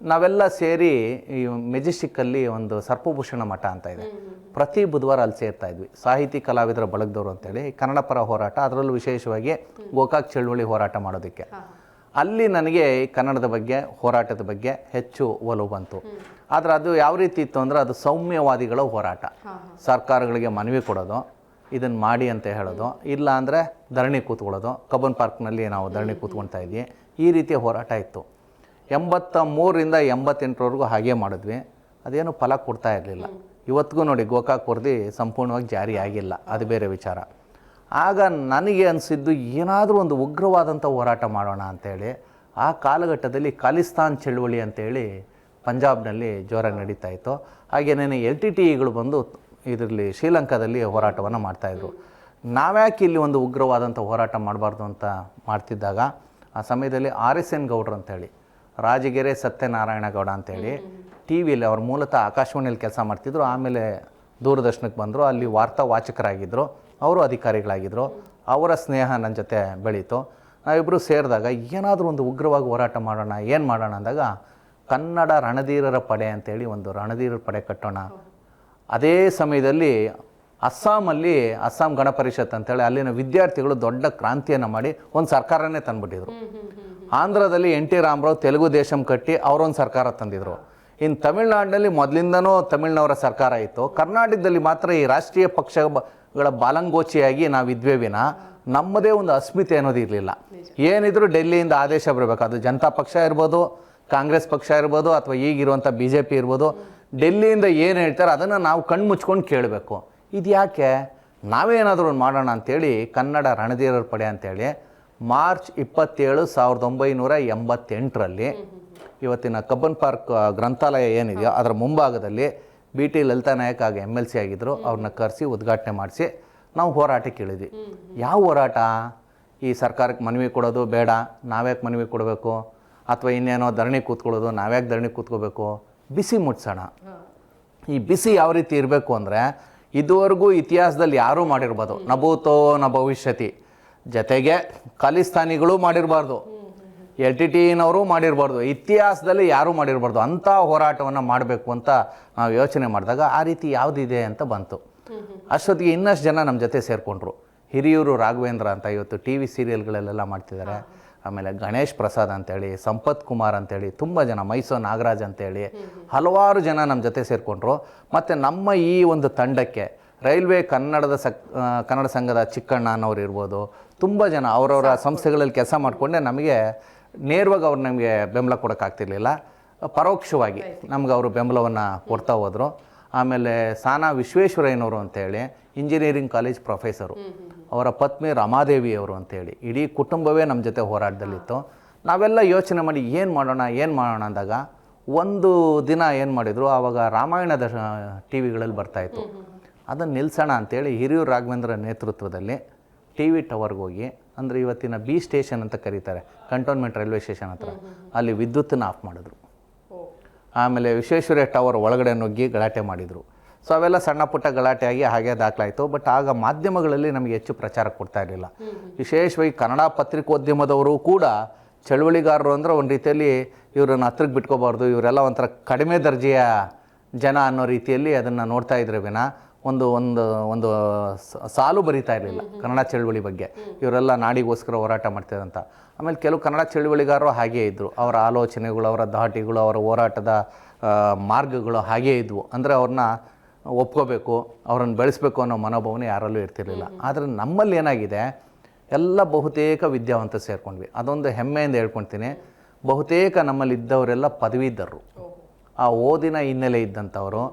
ನಾವೆಲ್ಲ ಸೇರಿ ಈ ಮೆಜೆಸ್ಟಿಕ್ಕಲ್ಲಿ ಒಂದು ಸರ್ಪಭೂಷಣ ಮಠ ಅಂತ ಇದೆ. ಪ್ರತಿ ಬುಧವಾರ ಅಲ್ಲಿ ಸೇರ್ತಾ ಇದ್ವಿ. ಸಾಹಿತಿ ಕಲಾವಿದರ ಬಳಗದವರು ಅಂತೇಳಿ ಕನ್ನಡ ಪರ ಹೋರಾಟ ಅದರಲ್ಲೂ ವಿಶೇಷವಾಗಿ ಗೋಕಾಕ್ ಚಳುವಳಿ ಹೋರಾಟ ಮಾಡೋದಕ್ಕೆ. ಅಲ್ಲಿ ನನಗೆ ಕನ್ನಡದ ಬಗ್ಗೆ ಹೋರಾಟದ ಬಗ್ಗೆ ಹೆಚ್ಚು ಒಲವು ಬಂತು. ಆದರೆ ಅದು ಯಾವ ರೀತಿ ಇತ್ತು ಅಂದರೆ ಅದು ಸೌಮ್ಯವಾದಿಗಳ ಹೋರಾಟ. ಸರ್ಕಾರಗಳಿಗೆ ಮನವಿ ಕೊಡೋದು ಇದನ್ನು ಮಾಡಿ ಅಂತ ಹೇಳೋದು ಇಲ್ಲ ಅಂದರೆ ಧರಣಿ ಕೂತ್ಕೊಳ್ಳೋದು. ಕಬ್ಬನ್ ಪಾರ್ಕ್ನಲ್ಲಿ ನಾವು ಧರಣಿ ಕೂತ್ಕೊಳ್ತಾ ಇದ್ವಿ. ಈ ರೀತಿಯ ಹೋರಾಟ ಇತ್ತು. ಎಂಬತ್ತ ಮೂರರಿಂದ ಎಂಬತ್ತೆಂಟರವರೆಗೂ ಹಾಗೆ ಮಾಡಿದ್ವಿ. ಅದೇನು ಫಲ ಕೊಡ್ತಾ ಇರಲಿಲ್ಲ. ಇವತ್ತಿಗೂ ನೋಡಿ ಗೋಕಾಕ್ ವರದಿ ಸಂಪೂರ್ಣವಾಗಿ ಜಾರಿ ಆಗಿಲ್ಲ. ಅದು ಬೇರೆ ವಿಚಾರ. ಆಗ ನನಗೆ ಅನಿಸಿದ್ದು ಏನಾದರೂ ಒಂದು ಉಗ್ರವಾದಂಥ ಹೋರಾಟ ಮಾಡೋಣ ಅಂತೇಳಿ ಆ ಕಾಲಘಟ್ಟದಲ್ಲಿ ಖಾಲಿಸ್ತಾನ್ ಚಳುವಳಿ ಅಂತೇಳಿ ಪಂಜಾಬ್ನಲ್ಲಿ ಜೋರಾಗಿ ನಡೀತಾ ಇತ್ತು. ಹಾಗೆಯೇ ಎಲ್ ಟಿ ಟಿಗಳು ಬಂದು ಇದರಲ್ಲಿ ಶ್ರೀಲಂಕಾದಲ್ಲಿ ಹೋರಾಟವನ್ನು ಮಾಡ್ತಾಯಿದ್ರು ನಾವ್ಯಾಕೆ ಇಲ್ಲಿ ಒಂದು ಉಗ್ರವಾದಂಥ ಹೋರಾಟ ಮಾಡಬಾರ್ದು ಅಂತ ಮಾಡ್ತಿದ್ದಾಗ ಆ ಸಮಯದಲ್ಲಿ ಆರ್ ಎಸ್ ಎನ್ ಗೌಡ್ರು ಅಂತೇಳಿ, ರಾಜಗೆರೆ ಸತ್ಯನಾರಾಯಣ ಗೌಡ ಅಂತೇಳಿ ಟಿ ವಿಯಲ್ಲಿ ಅವ್ರು ಮೂಲತಃ ಆಕಾಶವಾಣಿಯಲ್ಲಿ ಕೆಲಸ ಮಾಡ್ತಿದ್ರು. ಆಮೇಲೆ ದೂರದರ್ಶನಕ್ಕೆ ಬಂದರು. ಅಲ್ಲಿ ವಾರ್ತಾ ವಾಚಕರಾಗಿದ್ದರು ಅವರು ಅಧಿಕಾರಿಗಳಾಗಿದ್ದರು ಅವರ ಸ್ನೇಹ ನನ್ನ ಜೊತೆ ಬೆಳೀತು. ನಾವಿಬ್ಬರು ಸೇರಿದಾಗ ಏನಾದರೂ ಒಂದು ಉಗ್ರವಾಗಿ ಹೋರಾಟ ಮಾಡೋಣ ಏನು ಮಾಡೋಣ ಅಂದಾಗ ಕನ್ನಡ ರಣಧೀರರ ಪಡೆ ಅಂತೇಳಿ ಒಂದು ರಣಧೀರರ ಪಡೆ ಕಟ್ಟೋಣ. ಅದೇ ಸಮಯದಲ್ಲಿ ಅಸ್ಸಾಮಲ್ಲಿ ಅಸ್ಸಾಂ ಗಣ ಪರಿಷತ್ ಅಂತೇಳಿ ಅಲ್ಲಿನ ವಿದ್ಯಾರ್ಥಿಗಳು ದೊಡ್ಡ ಕ್ರಾಂತಿಯನ್ನು ಮಾಡಿ ಒಂದು ಸರ್ಕಾರನೇ ತಂದುಬಿಟ್ಟಿದ್ರು. ಆಂಧ್ರದಲ್ಲಿ ಎನ್ ಟಿ ರಾಮರಾವ್ ತೆಲುಗು ದೇಶಂ ಕಟ್ಟಿ ಅವರೊಂದು ಸರ್ಕಾರ ತಂದಿದ್ರು. ಇನ್ನು ತಮಿಳ್ನಾಡಿನಲ್ಲಿ ಮೊದಲಿಂದನೂ ತಮಿಳ್ನವರ ಸರ್ಕಾರ ಇತ್ತು. ಕರ್ನಾಟಕದಲ್ಲಿ ಮಾತ್ರ ಈ ರಾಷ್ಟ್ರೀಯ ಪಕ್ಷಗಳ ಬಾಲಂಗೋಚಿಯಾಗಿ ನಾವು ಇದ್ವೇ ವಿನ, ನಮ್ಮದೇ ಒಂದು ಅಸ್ಮಿತೆ ಅನ್ನೋದು ಇರಲಿಲ್ಲ. ಏನಿದ್ರು ಡೆಲ್ಲಿಯಿಂದ ಆದೇಶ ಬರಬೇಕು. ಅದು ಜನತಾ ಪಕ್ಷ ಇರ್ಬೋದು, ಕಾಂಗ್ರೆಸ್ ಪಕ್ಷ ಇರ್ಬೋದು, ಅಥವಾ ಈಗಿರುವಂಥ ಬಿ ಜೆ ಪಿ ಇರ್ಬೋದು, ಡೆಲ್ಲಿಯಿಂದ ಏನು ಹೇಳ್ತಾರೆ ಅದನ್ನು ನಾವು ಕಣ್ಣು ಮುಚ್ಕೊಂಡು ಕೇಳಬೇಕು. ಇದು ಯಾಕೆ? ನಾವೇನಾದರೂ ಒಂದು ಮಾಡೋಣ ಅಂತೇಳಿ ಕನ್ನಡ ರಣಧೀರರ ಪಡೆ ಅಂತೇಳಿ ಮಾರ್ಚ್ ಇಪ್ಪತ್ತೇಳು ಸಾವಿರದ ಒಂಬೈನೂರ ಎಂಬತ್ತೆಂಟರಲ್ಲಿ ಇವತ್ತಿನ ಕಬ್ಬನ್ ಪಾರ್ಕ್ ಗ್ರಂಥಾಲಯ ಏನಿದೆಯೋ ಅದರ ಮುಂಭಾಗದಲ್ಲಿ ಬಿ ಟಿ ಲಲಿತಾ ನಾಯಕ್ ಆಗ ಎಂ ಎಲ್ ಸಿ ಆಗಿದ್ದರು ಅವ್ರನ್ನ ಕರೆಸಿ ಉದ್ಘಾಟನೆ ಮಾಡಿಸಿ ನಾವು ಹೋರಾಟಕ್ಕೆ ಇಳಿದ್ವಿ ಯಾವ ಹೋರಾಟ? ಈ ಸರ್ಕಾರಕ್ಕೆ ಮನವಿ ಕೊಡೋದು ಬೇಡ ನಾವ್ಯಾಕೆ ಮನವಿ ಕೊಡಬೇಕು? ಅಥವಾ ಇನ್ನೇನೋ ಧರಣಿ ಕೂತ್ಕೊಳ್ಳೋದು ನಾವ್ಯಾಕೆ ಧರಣಿ ಕೂತ್ಕೋಬೇಕು? ಬಿಸಿ ಮುಟ್ಸೋಣ. ಈ ಬಿಸಿ ಯಾವ ರೀತಿ ಇರಬೇಕು ಅಂದರೆ ಇದುವರೆಗೂ ಇತಿಹಾಸದಲ್ಲಿ ಯಾರೂ ಮಾಡಿರ್ಬೋದು ನಭೂತೋ ನ ಭವಿಷ್ಯತಿ. ಜೊತೆಗೆ ಖಾಲಿಸ್ತಾನಿಗಳು ಮಾಡಿರಬಾರ್ದು. ಎಲ್ ಟಿ ಟಿನವರು ಮಾಡಿರಬಾರ್ದು ಇತಿಹಾಸದಲ್ಲಿ ಯಾರೂ ಮಾಡಿರಬಾರ್ದು ಅಂಥ ಹೋರಾಟವನ್ನು ಮಾಡಬೇಕು ಅಂತ ನಾವು ಯೋಚನೆ ಮಾಡಿದಾಗ ಆ ರೀತಿ ಯಾವುದಿದೆ ಅಂತ ಬಂತು. ಅಷ್ಟೊತ್ತಿಗೆ ಇನ್ನಷ್ಟು ಜನ ನಮ್ಮ ಜೊತೆ ಸೇರಿಕೊಂಡ್ರು. ಹಿರಿಯೂರು ರಾಘವೇಂದ್ರ ಅಂತ ಇವತ್ತು ಟಿ ವಿ ಸೀರಿಯಲ್ಗಳಲ್ಲೆಲ್ಲ ಮಾಡ್ತಿದ್ದಾರೆ. ಆಮೇಲೆ ಗಣೇಶ್ ಪ್ರಸಾದ್ ಅಂತೇಳಿ ಸಂಪತ್ ಕುಮಾರ್ ಅಂತೇಳಿ ತುಂಬ ಜನ ಮೈಸೂರು ನಾಗರಾಜ್ ಅಂತೇಳಿ ಹಲವಾರು ಜನ ನಮ್ಮ ಜೊತೆ ಸೇರಿಕೊಂಡ್ರು. ಮತ್ತು ನಮ್ಮ ಈ ಒಂದು ತಂಡಕ್ಕೆ ರೈಲ್ವೆ ಕನ್ನಡದ ಸಕ್ ಕನ್ನಡ ಸಂಘದ ಚಿಕ್ಕಣ್ಣ ಅನ್ನೋರು ಇರ್ಬೋದು ತುಂಬ ಜನ ಅವರವರ ಸಂಸ್ಥೆಗಳಲ್ಲಿ ಕೆಲಸ ಮಾಡಿಕೊಂಡೆ ನಮಗೆ ನೇರವಾಗಿ ಅವ್ರು ನಮಗೆ ಬೆಂಬಲ ಕೊಡೋಕ್ಕಾಗ್ತಿರ್ಲಿಲ್ಲ. ಪರೋಕ್ಷವಾಗಿ ನಮ್ಗೆ ಅವರು ಬೆಂಬಲವನ್ನು ಕೊಡ್ತಾ ಹೋದರು. ಆಮೇಲೆ ಸಾನಾ ವಿಶ್ವೇಶ್ವರಯ್ಯನವರು ಅಂತೇಳಿ ಇಂಜಿನಿಯರಿಂಗ್ ಕಾಲೇಜ್ ಪ್ರೊಫೆಸರು. ಅವರ ಪತ್ನಿ ರಮಾದೇವಿ ಅವರು ಅಂತೇಳಿ. ಇಡೀ ಕುಟುಂಬವೇ ನಮ್ಮ ಜೊತೆ ಹೋರಾಟದಲ್ಲಿತ್ತು. ನಾವೆಲ್ಲ ಯೋಚನೆ ಮಾಡಿ ಏನು ಮಾಡೋಣ ಏನು ಮಾಡೋಣ ಅಂದಾಗ ಒಂದು ದಿನ ಏನು ಮಾಡಿದರು, ಆವಾಗ ರಾಮಾಯಣದ ಟಿ ವಿಗಳಲ್ಲಿ ಬರ್ತಾಯಿತ್ತು ಅದನ್ನು ನಿಲ್ಸೋಣ ಅಂತೇಳಿ ಹಿರಿಯೂರು ರಾಘವೇಂದ್ರ ನೇತೃತ್ವದಲ್ಲಿ ಟಿ ವಿ ಟವರ್ಗೆ ಹೋಗಿ ಅಂದರೆ ಇವತ್ತಿನ ಬಿ ಸ್ಟೇಷನ್ ಅಂತ ಕರೀತಾರೆ ಕಂಟೋನ್ಮೆಂಟ್ ರೈಲ್ವೆ ಸ್ಟೇಷನ್ ಹತ್ರ. ಅಲ್ಲಿ ವಿದ್ಯುತ್ತನ್ನು ಆಫ್ ಮಾಡಿದ್ರು. ಆಮೇಲೆ ವಿಶ್ವೇಶ್ವರಯ್ಯ ಟವರ್ ಒಳಗಡೆ ನುಗ್ಗಿ ಗಲಾಟೆ ಮಾಡಿದರು. ಸೊ ಅವೆಲ್ಲ ಸಣ್ಣ ಪುಟ್ಟ ಗಲಾಟೆ ಆಗಿ ಹಾಗೆ ದಾಖಲಾಯಿತು. ಬಟ್ ಆಗ ಮಾಧ್ಯಮಗಳಲ್ಲಿ ನಮಗೆ ಹೆಚ್ಚು ಪ್ರಚಾರ ಕೊಡ್ತಾ ಇರಲಿಲ್ಲ. ವಿಶೇಷವಾಗಿ ಕನ್ನಡ ಪತ್ರಿಕೋದ್ಯಮದವರು ಕೂಡ ಚಳುವಳಿಗಾರರು ಅಂದರೆ ಒಂದು ರೀತಿಯಲ್ಲಿ ಇವರನ್ನು ಹತ್ರಕ್ಕೆ ಬಿಟ್ಕೋಬಾರ್ದು. ಇವರೆಲ್ಲ ಒಂಥರ ಕಡಿಮೆ ದರ್ಜೆಯ ಜನ ಅನ್ನೋ ರೀತಿಯಲ್ಲಿ ಅದನ್ನು ನೋಡ್ತಾ ಇದ್ರೆ ವಿನ ಒಂದು ಒಂದು ಒಂದು ಸಾಲು ಬರೀತಾ ಇರಲಿಲ್ಲ ಕನ್ನಡ ಚಳುವಳಿ ಬಗ್ಗೆ. ಇವರೆಲ್ಲ ನಾಡಿಗೋಸ್ಕರ ಹೋರಾಟ ಮಾಡ್ತಿದ್ದಂತ ಆಮೇಲೆ ಕೆಲವು ಕನ್ನಡ ಚಳುವಳಿಗಾರರು ಹಾಗೇ ಇದ್ದರು ಅವರ ಆಲೋಚನೆಗಳು ಅವರ ಧಾಟಿಗಳು ಅವರ ಹೋರಾಟದ ಮಾರ್ಗಗಳು ಹಾಗೇ ಇದ್ವು. ಅಂದರೆ ಅವ್ರನ್ನ ಒಪ್ಕೋಬೇಕು ಅವ್ರನ್ನ ಬೆಳೆಸಬೇಕು ಅನ್ನೋ ಮನೋಭಾವನೆ ಯಾರಲ್ಲೂ ಇರ್ತಿರಲಿಲ್ಲ. ಆದರೆ ನಮ್ಮಲ್ಲಿ ಏನಾಗಿದೆ ಎಲ್ಲ ಬಹುತೇಕ ವಿದ್ಯಾವಂತ ಸೇರ್ಕೊಂಡ್ವಿ. ಅದೊಂದು ಹೆಮ್ಮೆಯಿಂದ ಹೇಳ್ಕೊಳ್ತೀನಿ. ಬಹುತೇಕ ನಮ್ಮಲ್ಲಿ ಇದ್ದವರೆಲ್ಲ ಪದವೀಧರರು ಆ ಓದಿನ ಹಿನ್ನೆಲೆ ಇದ್ದಂಥವರು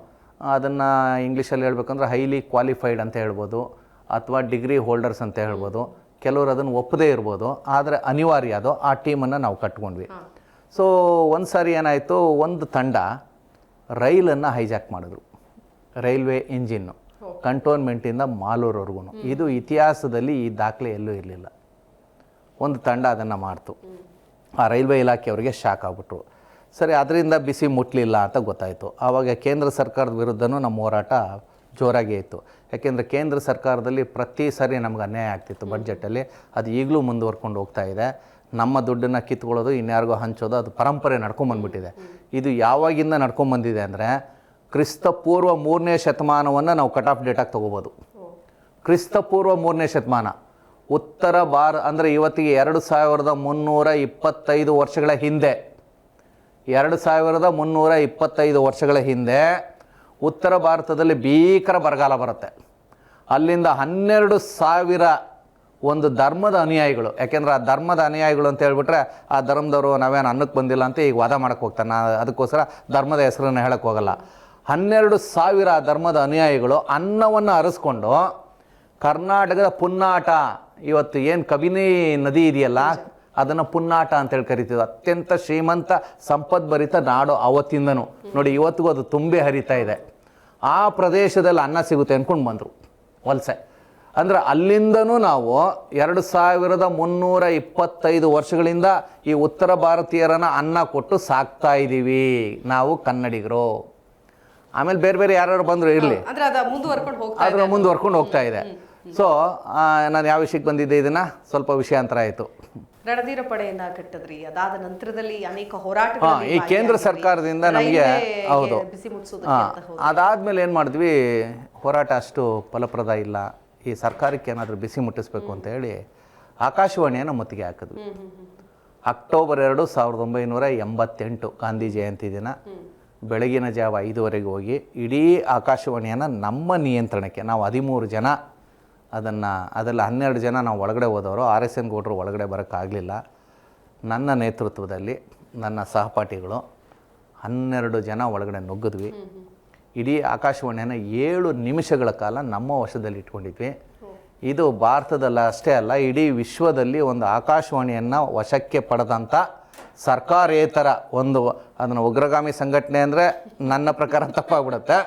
ಅದನ್ನು ಇಂಗ್ಲೀಷಲ್ಲಿ ಹೇಳ್ಬೇಕಂದ್ರೆ ಹೈಲಿ ಕ್ವಾಲಿಫೈಡ್ ಅಂತ ಹೇಳ್ಬೋದು ಅಥವಾ ಡಿಗ್ರಿ ಹೋಲ್ಡರ್ಸ್ ಅಂತ ಹೇಳ್ಬೋದು. ಕೆಲವರು ಅದನ್ನು ಒಪ್ಪದೇ ಇರ್ಬೋದು ಆದರೆ ಅನಿವಾರ್ಯ ಅದು ಆ ಟೀಮನ್ನು ನಾವು ಕಟ್ಕೊಂಡ್ವಿ. ಸೊ ಒಂದು ಸಾರಿ ಏನಾಯಿತು ಒಂದು ತಂಡ ರೈಲನ್ನು ಹೈಜಾಕ್ ಮಾಡಿದ್ರು. ರೈಲ್ವೆ ಇಂಜಿನ್ನು ಕಂಟೋನ್ಮೆಂಟಿಂದ ಮಾಲೂರವರೆಗೂ ಇದು ಇತಿಹಾಸದಲ್ಲಿ ಈ ದಾಖಲೆ ಎಲ್ಲೂ ಇರಲಿಲ್ಲ. ಒಂದು ತಂಡ ಅದನ್ನು ಮಾಡ್ತು. ಆ ರೈಲ್ವೆ ಇಲಾಖೆಯವರಿಗೆ ಶಾಕ್ ಆಗ್ಬಿಟ್ರು. ಸರಿ ಅದರಿಂದ ಬಿಸಿ ಮುಟ್ಲಿಲ್ಲ ಅಂತ ಗೊತ್ತಾಯಿತು. ಆವಾಗ ಕೇಂದ್ರ ಸರ್ಕಾರದ ವಿರುದ್ಧನೂ ನಮ್ಮ ಹೋರಾಟ ಜೋರಾಗೇ ಇತ್ತು. ಯಾಕೆಂದರೆ ಕೇಂದ್ರ ಸರ್ಕಾರದಲ್ಲಿ ಪ್ರತಿ ಸರಿ ನಮ್ಗೆ ಅನ್ಯಾಯ ಆಗ್ತಿತ್ತು ಬಡ್ಜೆಟಲ್ಲಿ. ಅದು ಈಗಲೂ ಮುಂದುವರ್ಕೊಂಡು ಹೋಗ್ತಾ ಇದೆ. ನಮ್ಮ ದುಡ್ಡನ್ನು ಕಿತ್ಕೊಳ್ಳೋದು ಇನ್ಯಾರಿಗೋ ಹಂಚೋದು ಅದು ಪರಂಪರೆ ನಡ್ಕೊಂಬಂದ್ಬಿಟ್ಟಿದೆ. ಇದು ಯಾವಾಗಿಂದ ನಡ್ಕೊಂಬಂದಿದೆ ಅಂದರೆ ಕ್ರಿಸ್ತಪೂರ್ವ ಮೂರನೇ ಶತಮಾನವನ್ನು ನಾವು ಕಟ್ ಆಫ್ ಡೇಟಾಗಿ ತೊಗೋಬೋದು. ಕ್ರಿಸ್ತಪೂರ್ವ ಮೂರನೇ ಶತಮಾನ. ಉತ್ತರ ಭಾರ ಅಂದರೆ ಇವತ್ತಿಗೆ ಎರಡು ಸಾವಿರದ ಮುನ್ನೂರ ಇಪ್ಪತ್ತೈದು ವರ್ಷಗಳ ಹಿಂದೆ. ಎರಡು ಸಾವಿರದ ಮುನ್ನೂರ ಇಪ್ಪತ್ತೈದು ವರ್ಷಗಳ ಹಿಂದೆ ಉತ್ತರ ಭಾರತದಲ್ಲಿ ಭೀಕರ ಬರಗಾಲ ಬರುತ್ತೆ. ಅಲ್ಲಿಂದ ಹನ್ನೆರಡು ಸಾವಿರ ಒಂದು ಧರ್ಮದ ಅನುಯಾಯಿಗಳು, ಯಾಕೆಂದ್ರೆ ಆ ಧರ್ಮದ ಅನುಯಾಯಿಗಳು ಅಂತ ಹೇಳ್ಬಿಟ್ರೆ ಆ ಧರ್ಮದವರು ನಾವೇನು ಅನ್ನಕ್ಕೆ ಬಂದಿಲ್ಲ ಅಂತ ಈಗ ವಾದ ಮಾಡಕ್ಕೆ ಹೋಗ್ತಾನೆ ನಾ ಅದಕ್ಕೋಸ್ಕರ ಧರ್ಮದ ಹೆಸರನ್ನು ಹೇಳಕ್ಕೆ ಹೋಗಲ್ಲ. ಹನ್ನೆರಡು ಸಾವಿರ ಧರ್ಮದ ಅನುಯಾಯಿಗಳು ಅನ್ನವನ್ನು ಅರಸ್ಕೊಂಡು ಕರ್ನಾಟಕದ ಪುನ್ನಾಟ, ಇವತ್ತು ಏನು ಕಬಿನಿ ನದಿ ಇದೆಯಲ್ಲ ಅದನ್ನು ಪುನ್ನಾಟ ಅಂತೇಳಿ ಕರಿತೀವಿ. ಅತ್ಯಂತ ಶ್ರೀಮಂತ ಸಂಪದ್ಭರಿತ ನಾಡು ಆವತ್ತಿಂದನೂ ನೋಡಿ ಇವತ್ತಿಗೂ ಅದು ತುಂಬಿ ಹರಿತಾ ಇದೆ. ಆ ಪ್ರದೇಶದಲ್ಲಿ ಅನ್ನ ಸಿಗುತ್ತೆ ಅಂದ್ಕೊಂಡು ಬಂದರು. ವಲಸೆ. ಅಂದರೆ ಅಲ್ಲಿಂದನೂ ನಾವು ಎರಡು ಸಾವಿರದ ಮುನ್ನೂರ ಇಪ್ಪತ್ತೈದು ವರ್ಷಗಳಿಂದ ಈ ಉತ್ತರ ಭಾರತೀಯರನ್ನು ಅನ್ನ ಕೊಟ್ಟು ಸಾಕ್ತಾ ಇದ್ದೀವಿ ನಾವು ಕನ್ನಡಿಗರು. ಆಮೇಲೆ ಬೇರೆ ಬೇರೆ ಯಾರು ಬಂದರು ಇರಲಿ. ಅದನ್ನು ಮುಂದುವರ್ಕೊಂಡು ಹೋಗ್ತಾ ಇದೆ ಸೊ ನಾನು ಯಾವ ವಿಷಯಕ್ಕೆ ಬಂದಿದ್ದೆ ಇದನ್ನು? ಸ್ವಲ್ಪ ವಿಷಯಾಂತರ ಆಯಿತು. ರಣಧೀರ ಪಡೆಯನ್ನ ಕಟ್ಟಿದ್ರಿ. ಅದಾದ ನಂತರದಲ್ಲಿ ಅನೇಕ ಹೋರಾಟ ಈ ಕೇಂದ್ರ ಸರ್ಕಾರದಿಂದ ನಮಗೆ ಹೌದು. ಅದಾದಮೇಲೆ ಏನು ಮಾಡಿದ್ವಿ? ಹೋರಾಟ ಅಷ್ಟು ಫಲಪ್ರದ ಇಲ್ಲ. ಈ ಸರ್ಕಾರಕ್ಕೆ ಏನಾದರೂ ಬಿಸಿ ಮುಟ್ಟಿಸ್ಬೇಕು ಅಂತ ಹೇಳಿ ಆಕಾಶವಾಣಿಯನ್ನು ಮುತ್ತಿಗೆ ಹಾಕಿದ್ವಿ. ಅಕ್ಟೋಬರ್ ಎರಡು ಸಾವಿರದ ಒಂಬೈನೂರ ಎಂಬತ್ತೆಂಟು ಗಾಂಧಿ ಜಯಂತಿ ದಿನ. ಬೆಳಗಿನ ಜಾವ ಐದುವರೆಗೆ ಹೋಗಿ ಇಡೀ ಆಕಾಶವಾಣಿಯನ್ನು ನಮ್ಮ ನಿಯಂತ್ರಣಕ್ಕೆ ನಾವು ಹದಿಮೂರು ಜನ ಅದನ್ನು ಅದರಲ್ಲಿ ಹನ್ನೆರಡು ಜನ ನಾವು ಒಳಗಡೆ ಹೋದವರು, ಆರ್ ಎಸ್ ಎನ್ ಗೌಡರು ಒಳಗಡೆ ಬರೋಕ್ಕಾಗಲಿಲ್ಲ. ನನ್ನ ನೇತೃತ್ವದಲ್ಲಿ, ನನ್ನ ಸಹಪಾಠಿಗಳು ಹನ್ನೆರಡು ಜನ ಒಳಗಡೆ ನುಗ್ಗಿದ್ವಿ. ಇಡೀ ಆಕಾಶವಾಣಿಯನ್ನು ಏಳು ನಿಮಿಷಗಳ ಕಾಲ ನಮ್ಮ ವಶದಲ್ಲಿ ಇಟ್ಕೊಂಡಿದ್ವಿ. ಇದು ಭಾರತದಲ್ಲ ಅಷ್ಟೇ ಅಲ್ಲ, ಇಡೀ ವಿಶ್ವದಲ್ಲಿ ಒಂದು ಆಕಾಶವಾಣಿಯನ್ನು ವಶಕ್ಕೆ ಪಡೆದಂಥ ಸರ್ಕಾರೇತರ ಒಂದು ಅದನ್ನು ಉಗ್ರಗಾಮಿ ಸಂಘಟನೆ ಅಂದರೆ ನನ್ನ ಪ್ರಕಾರ ತಪ್ಪಾಗ್ಬಿಡುತ್ತೆ.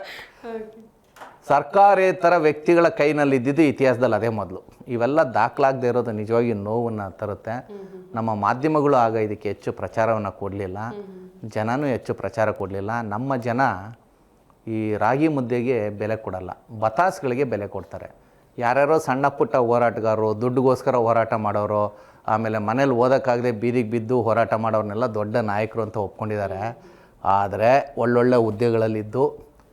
ಸರ್ಕಾರೇತರ ವ್ಯಕ್ತಿಗಳ ಕೈನಲ್ಲಿದ್ದಿದ್ದು ಇತಿಹಾಸದಲ್ಲಿ ಅದೇ ಮೊದಲು. ಇವೆಲ್ಲ ದಾಖಲಾಗದೇ ಇರೋದು ನಿಜವಾಗಿ ನೋವನ್ನು ತರುತ್ತೆ. ನಮ್ಮ ಮಾಧ್ಯಮಗಳು ಆಗ ಇದಕ್ಕೆ ಹೆಚ್ಚು ಪ್ರಚಾರವನ್ನು ಕೊಡಲಿಲ್ಲ. ಜನನೂ ಹೆಚ್ಚು ಪ್ರಚಾರ ಕೊಡಲಿಲ್ಲ. ನಮ್ಮ ಜನ ಈ ರಾಗಿ ಮುದ್ದೆಗೆ ಬೆಲೆ ಕೊಡಲ್ಲ. ಬತಾಸ್ಗಳಿಗೆ ಬೆಲೆ ಕೊಡ್ತಾರೆ. ಯಾರ್ಯಾರೋ ಸಣ್ಣ ಪುಟ್ಟ ಹೋರಾಟಗಾರರು, ದುಡ್ಡುಗೋಸ್ಕರ ಹೋರಾಟ ಮಾಡೋರು, ಆಮೇಲೆ ಮನೇಲಿ ಓದೋಕ್ಕಾಗದೆ ಬೀದಿಗೆ ಬಿದ್ದು ಹೋರಾಟ ಮಾಡೋರನ್ನೆಲ್ಲ ದೊಡ್ಡ ನಾಯಕರು ಅಂತ ಒಪ್ಕೊಂಡಿದ್ದಾರೆ. ಆದರೆ ಒಳ್ಳೊಳ್ಳೆ ಹುದ್ದೆಗಳಲ್ಲಿದ್ದು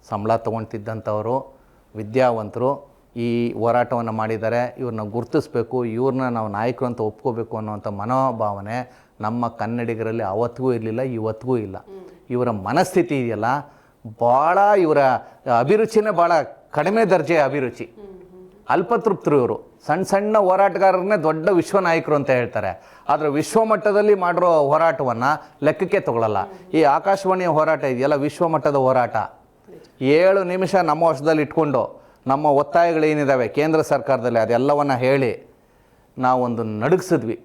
ಸಂಬಳ ತೊಗೊಳ್ತಿದ್ದಂಥವರು ವಿದ್ಯಾವಂತರು ಈ ಹೋರಾಟವನ್ನು ಮಾಡಿದ್ದಾರೆ. ಇವ್ರನ್ನ ಗುರುತಿಸ್ಬೇಕು, ಇವ್ರನ್ನ ನಾವು ನಾಯಕರು ಅಂತ ಒಪ್ಕೋಬೇಕು ಅನ್ನೋವಂಥ ಮನೋಭಾವನೆ ನಮ್ಮ ಕನ್ನಡಿಗರಲ್ಲಿ ಅವತ್ತಿಗೂ ಇರಲಿಲ್ಲ, ಇವತ್ತಿಗೂ ಇಲ್ಲ. ಇವರ ಮನಸ್ಥಿತಿ ಇದೆಯಲ್ಲ, ಭಾಳ ಇವರ ಅಭಿರುಚಿನೇ ಭಾಳ ಕಡಿಮೆ ದರ್ಜೆಯ ಅಭಿರುಚಿ. ಅಲ್ಪತೃಪ್ತರು ಇವರು. ಸಣ್ಣ ಸಣ್ಣ ಹೋರಾಟಗಾರರನ್ನೇ ದೊಡ್ಡ ವಿಶ್ವ ನಾಯಕರು ಅಂತ ಹೇಳ್ತಾರೆ. ಆದರೆ ವಿಶ್ವ ಮಟ್ಟದಲ್ಲಿ ಮಾಡಿರೋ ಹೋರಾಟವನ್ನು ಲೆಕ್ಕಕ್ಕೆ ತಗೊಳ್ಳಲ್ಲ ಈ ಆಕಾಶವಾಣಿಯ ಹೋರಾಟ ಇದೆಯಲ್ಲ ವಿಶ್ವ ಮಟ್ಟದ ಹೋರಾಟ. ಏಳು ನಿಮಿಷ ನಮ್ಮ ವಶದಲ್ಲಿ ಇಟ್ಕೊಂಡು ನಮ್ಮ ಒತ್ತಾಯಗಳೇನಿದ್ದಾವೆ ಕೇಂದ್ರ ಸರ್ಕಾರದಲ್ಲಿ ಅದೆಲ್ಲವನ್ನು ಹೇಳಿ ನಾವೊಂದು ನಡಗಿಸಿದ್ವಿ.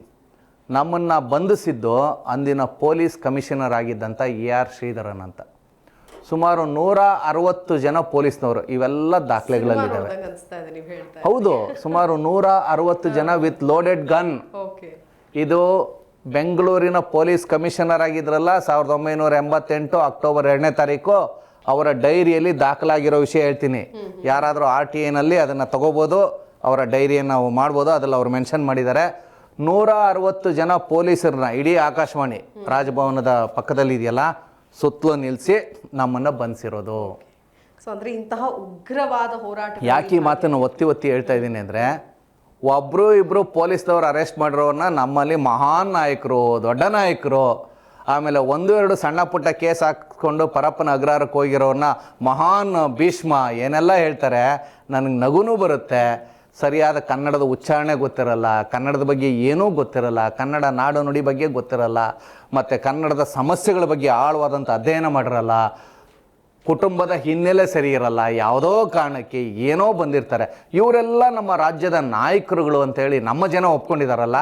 ನಮ್ಮನ್ನು ಬಂಧಿಸಿದ್ದು ಅಂದಿನ ಪೊಲೀಸ್ ಕಮಿಷನರ್ ಆಗಿದ್ದಂಥ ಎ ಆರ್ ಶ್ರೀಧರನ್ ಅಂತ. ಸುಮಾರು ನೂರ ಅರವತ್ತು ಜನ ಪೊಲೀಸ್ನವರು ಇವೆಲ್ಲ ದಾಖಲೆಗಳಲ್ಲಿದ್ದಾವೆ. ಹೌದು ಸುಮಾರು ನೂರ ಅರವತ್ತು ಜನ ವಿತ್ ಲೋಡೆಡ್ ಗನ್ ಇದು ಬೆಂಗಳೂರಿನ ಪೊಲೀಸ್ ಕಮಿಷನರ್ ಆಗಿದ್ರಲ್ಲ ಸಾವಿರದ ಒಂಬೈನೂರ ಎಂಬತ್ತೆಂಟು ಅಕ್ಟೋಬರ್ ಎರಡನೇ ತಾರೀಕು ಅವರ ಡೈರಿಯಲ್ಲಿ ದಾಖಲಾಗಿರೋ ವಿಷಯ ಹೇಳ್ತೀನಿ. ಯಾರಾದರೂ ಆರ್ ಟಿ ಐನಲ್ಲಿ ಅದನ್ನು ತಗೋಬೋದು ಅವರ ಡೈರಿಯನ್ನು ನಾವು ಮಾಡ್ಬೋದು ಅದರಲ್ಲಿ ಅವರು ಮೆನ್ಷನ್ ಮಾಡಿದ್ದಾರೆ. ನೂರ ಅರವತ್ತು ಜನ ಪೊಲೀಸರನ್ನ ಇಡೀ ಆಕಾಶವಾಣಿ ರಾಜಭವನದ ಪಕ್ಕದಲ್ಲಿ ಇದೆಯಲ್ಲ ಸುತ್ತಲೂ ನಿಲ್ಲಿಸಿ ನಮ್ಮನ್ನು ಬಂಧಿಸಿರೋದು. ಸೊ ಅಂದ್ರೆ ಇಂತಹ ಉಗ್ರವಾದ ಹೋರಾಟ ಯಾಕೆ ಈ ಮಾತನ್ನು ಒತ್ತಿ ಒತ್ತಿ ಹೇಳ್ತಾ ಇದ್ದೀನಿ ಅಂದರೆ ಒಬ್ಬರು ಇಬ್ಬರು ಪೊಲೀಸ್ದವ್ರು ಅರೆಸ್ಟ್ ಮಾಡಿರೋರನ್ನ ನಮ್ಮಲ್ಲಿ ಮಹಾನ್ ನಾಯಕರು ದೊಡ್ಡ ನಾಯಕರು ಆಮೇಲೆ ಒಂದು ಎರಡು ಸಣ್ಣ ಪುಟ್ಟ ಕೇಸ್ ಹಾಕ್ಕೊಂಡು ಪರಪ್ಪನ ಅಗ್ರಹಾರಕ್ಕೆ ಹೋಗಿರೋರನ್ನ ಮಹಾನ್ ಭೀಷ್ಮ ಏನೆಲ್ಲ ಹೇಳ್ತಾರೆ, ನನಗೆ ನಗುನೂ ಬರುತ್ತೆ. ಸರಿಯಾದ ಕನ್ನಡದ ಉಚ್ಚಾರಣೆ ಗೊತ್ತಿರಲ್ಲ, ಕನ್ನಡದ ಬಗ್ಗೆ ಏನೂ ಗೊತ್ತಿರಲ್ಲ, ಕನ್ನಡ ನಾಡು ನುಡಿ ಬಗ್ಗೆ ಗೊತ್ತಿರಲ್ಲ, ಮತ್ತು ಕನ್ನಡದ ಸಮಸ್ಯೆಗಳ ಬಗ್ಗೆ ಆಳವಾದಂಥ ಅಧ್ಯಯನ ಮಾಡಿರಲ್ಲ. ಕುಟುಂಬದ ಹಿನ್ನೆಲೆ ಸರಿ ಇರಲ್ಲ ಯಾವುದೋ ಕಾರಣಕ್ಕೆ ಏನೋ ಬಂದಿರ್ತಾರೆ. ಇವರೆಲ್ಲ ನಮ್ಮ ರಾಜ್ಯದ ನಾಯಕರುಗಳು ಅಂತೇಳಿ ನಮ್ಮ ಜನ ಒಪ್ಕೊಂಡಿದಾರಲ್ಲ